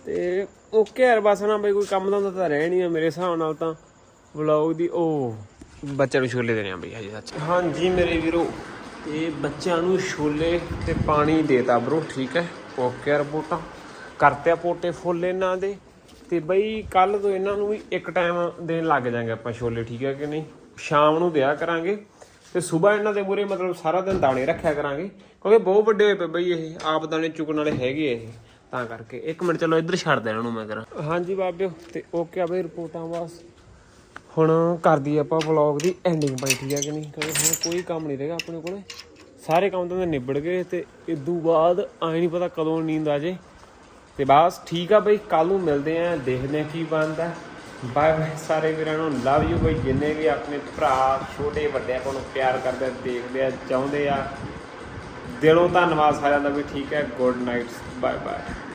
ਤੇ ਓਕੇ ਯਾਰ ਬਸ ਨਾ ਬਈ ਕੋਈ ਕੰਮ ਦਾ ਤਾਂ ਰਹਿ ਨਹੀਂ ਆ ਮੇਰੇ ਹਿਸਾਬ ਨਾਲ ਤਾਂ। ਵਲੌਗ ਦੀ ਉਹ ਬੱਚਿਆਂ ਨੂੰ ਛੋਲੇ ਦੇਣੇ ਆ ਬਈ ਹਜੇ ਸੱਚ। ਹਾਂਜੀ ਮੇਰੇ ਵੀਰੋ ਤੇ ਬੱਚਿਆਂ ਨੂੰ ਛੋਲੇ ਤੇ ਪਾਣੀ ਦੇਤਾ ਬਰੋ, ਠੀਕ ਹੈ? ਓਕੇ ਰਿਪੋਰਟਾਂ। ਬੋਟਾ ਕਰਤੇ ਪੋਟੇ ਫੁੱਲ ਇਹਨਾਂ ਦੇ। ਤੇ ਬਈ ਕੱਲ ਤੋਂ ਇਹਨਾਂ ਨੂੰ ਵੀ ਇੱਕ ਟਾਈਮ ਦੇਣ ਲੱਗ ਜਾਾਂਗੇ ਆਪਾਂ ਛੋਲੇ, ਠੀਕ ਹੈ ਕਿ ਨਹੀਂ? ਸ਼ਾਮ ਨੂੰ ਦਿਆ ਕਰਾਂਗੇ। ਤੇ ਸਵੇਰ ਇਹਨਾਂ ਦੇ ਮੂਰੇ ਮਤਲਬ ਸਾਰਾ ਦਿਨ ਦਾਣੇ ਰੱਖਿਆ ਕਰਾਂਗੇ। ਕਿਉਂਕਿ ਬਹੁਤ ਵੱਡੇ ਹੋਏ ਪਏ ਬਈ ਇਹ, ਆਪ ਦਾਣੇ ਚੁਗਣ ਵਾਲੇ ਹੈਗੇ ਇਹ। ਤਾਂ ਕਰਕੇ ਇੱਕ ਮਿੰਟ ਚਲੋ ਇੱਧਰ ਛੱਡ ਦੇ ਇਹਨਾਂ ਨੂੰ ਮੈਂ ਕਰਾਂ। ਹਾਂਜੀ ਬਾਬਿਓ, ਤੇ ਓਕੇ ਆ ਬਈ ਰਿਪੋਰਟਾਂ ਬਸ ਹੁਣ ਕਰਦੀ ਆਪਾਂ ਵਲੌਗ ਦੀ ਐਂਡਿੰਗ ਪਾਈ ਠੀਕ ਹੈ ਕਿ ਨਹੀਂ? ਕਿਉਂਕਿ ਹੁਣ ਕੋਈ ਕੰਮ ਨਹੀਂ ਰਹੇਗਾ ਆਪਣੇ ਕੋਲੇ। ਸਾਰੇ ਕੰਮ ਤਾਂ ਨਿਬੜ ਗਏ ਤੇ ਇਦੋਂ ਬਾਅਦ ਐ ਨਹੀਂ ਪਤਾ ਕਦੋਂ ਨੀਂਦ ਆ ਜੇ। ਤੇ ਬਸ ਠੀਕ ਆ ਬਈ ਕੱਲ ਨੂੰ ਮਿਲਦੇ ਆਂ, ਦੇਖਦੇ ਆਂ ਕੀ ਬਣਦਾ। ਬਾਏ ਬਾਏ ਸਾਰੇ ਵੀਰਾਂ ਨੂੰ ਲਵ ਯੂ ਬਈ, ਜਿੰਨੇ ਵੀ ਆਪਣੇ ਭਰਾ, ਛੋਟੇ, ਵੱਡੇ ਆਪਾਂ ਨੂੰ ਪਿਆਰ ਕਰਦੇ ਆ, ਦੇਖਦੇ ਆ, ਚਾਹੁੰਦੇ ਆ। ਦਿਲੋਂ ਧੰਨਵਾਦ ਸਾਰਿਆਂ ਦਾ ਵੀ ਠੀਕ ਹੈ। Good night bye bye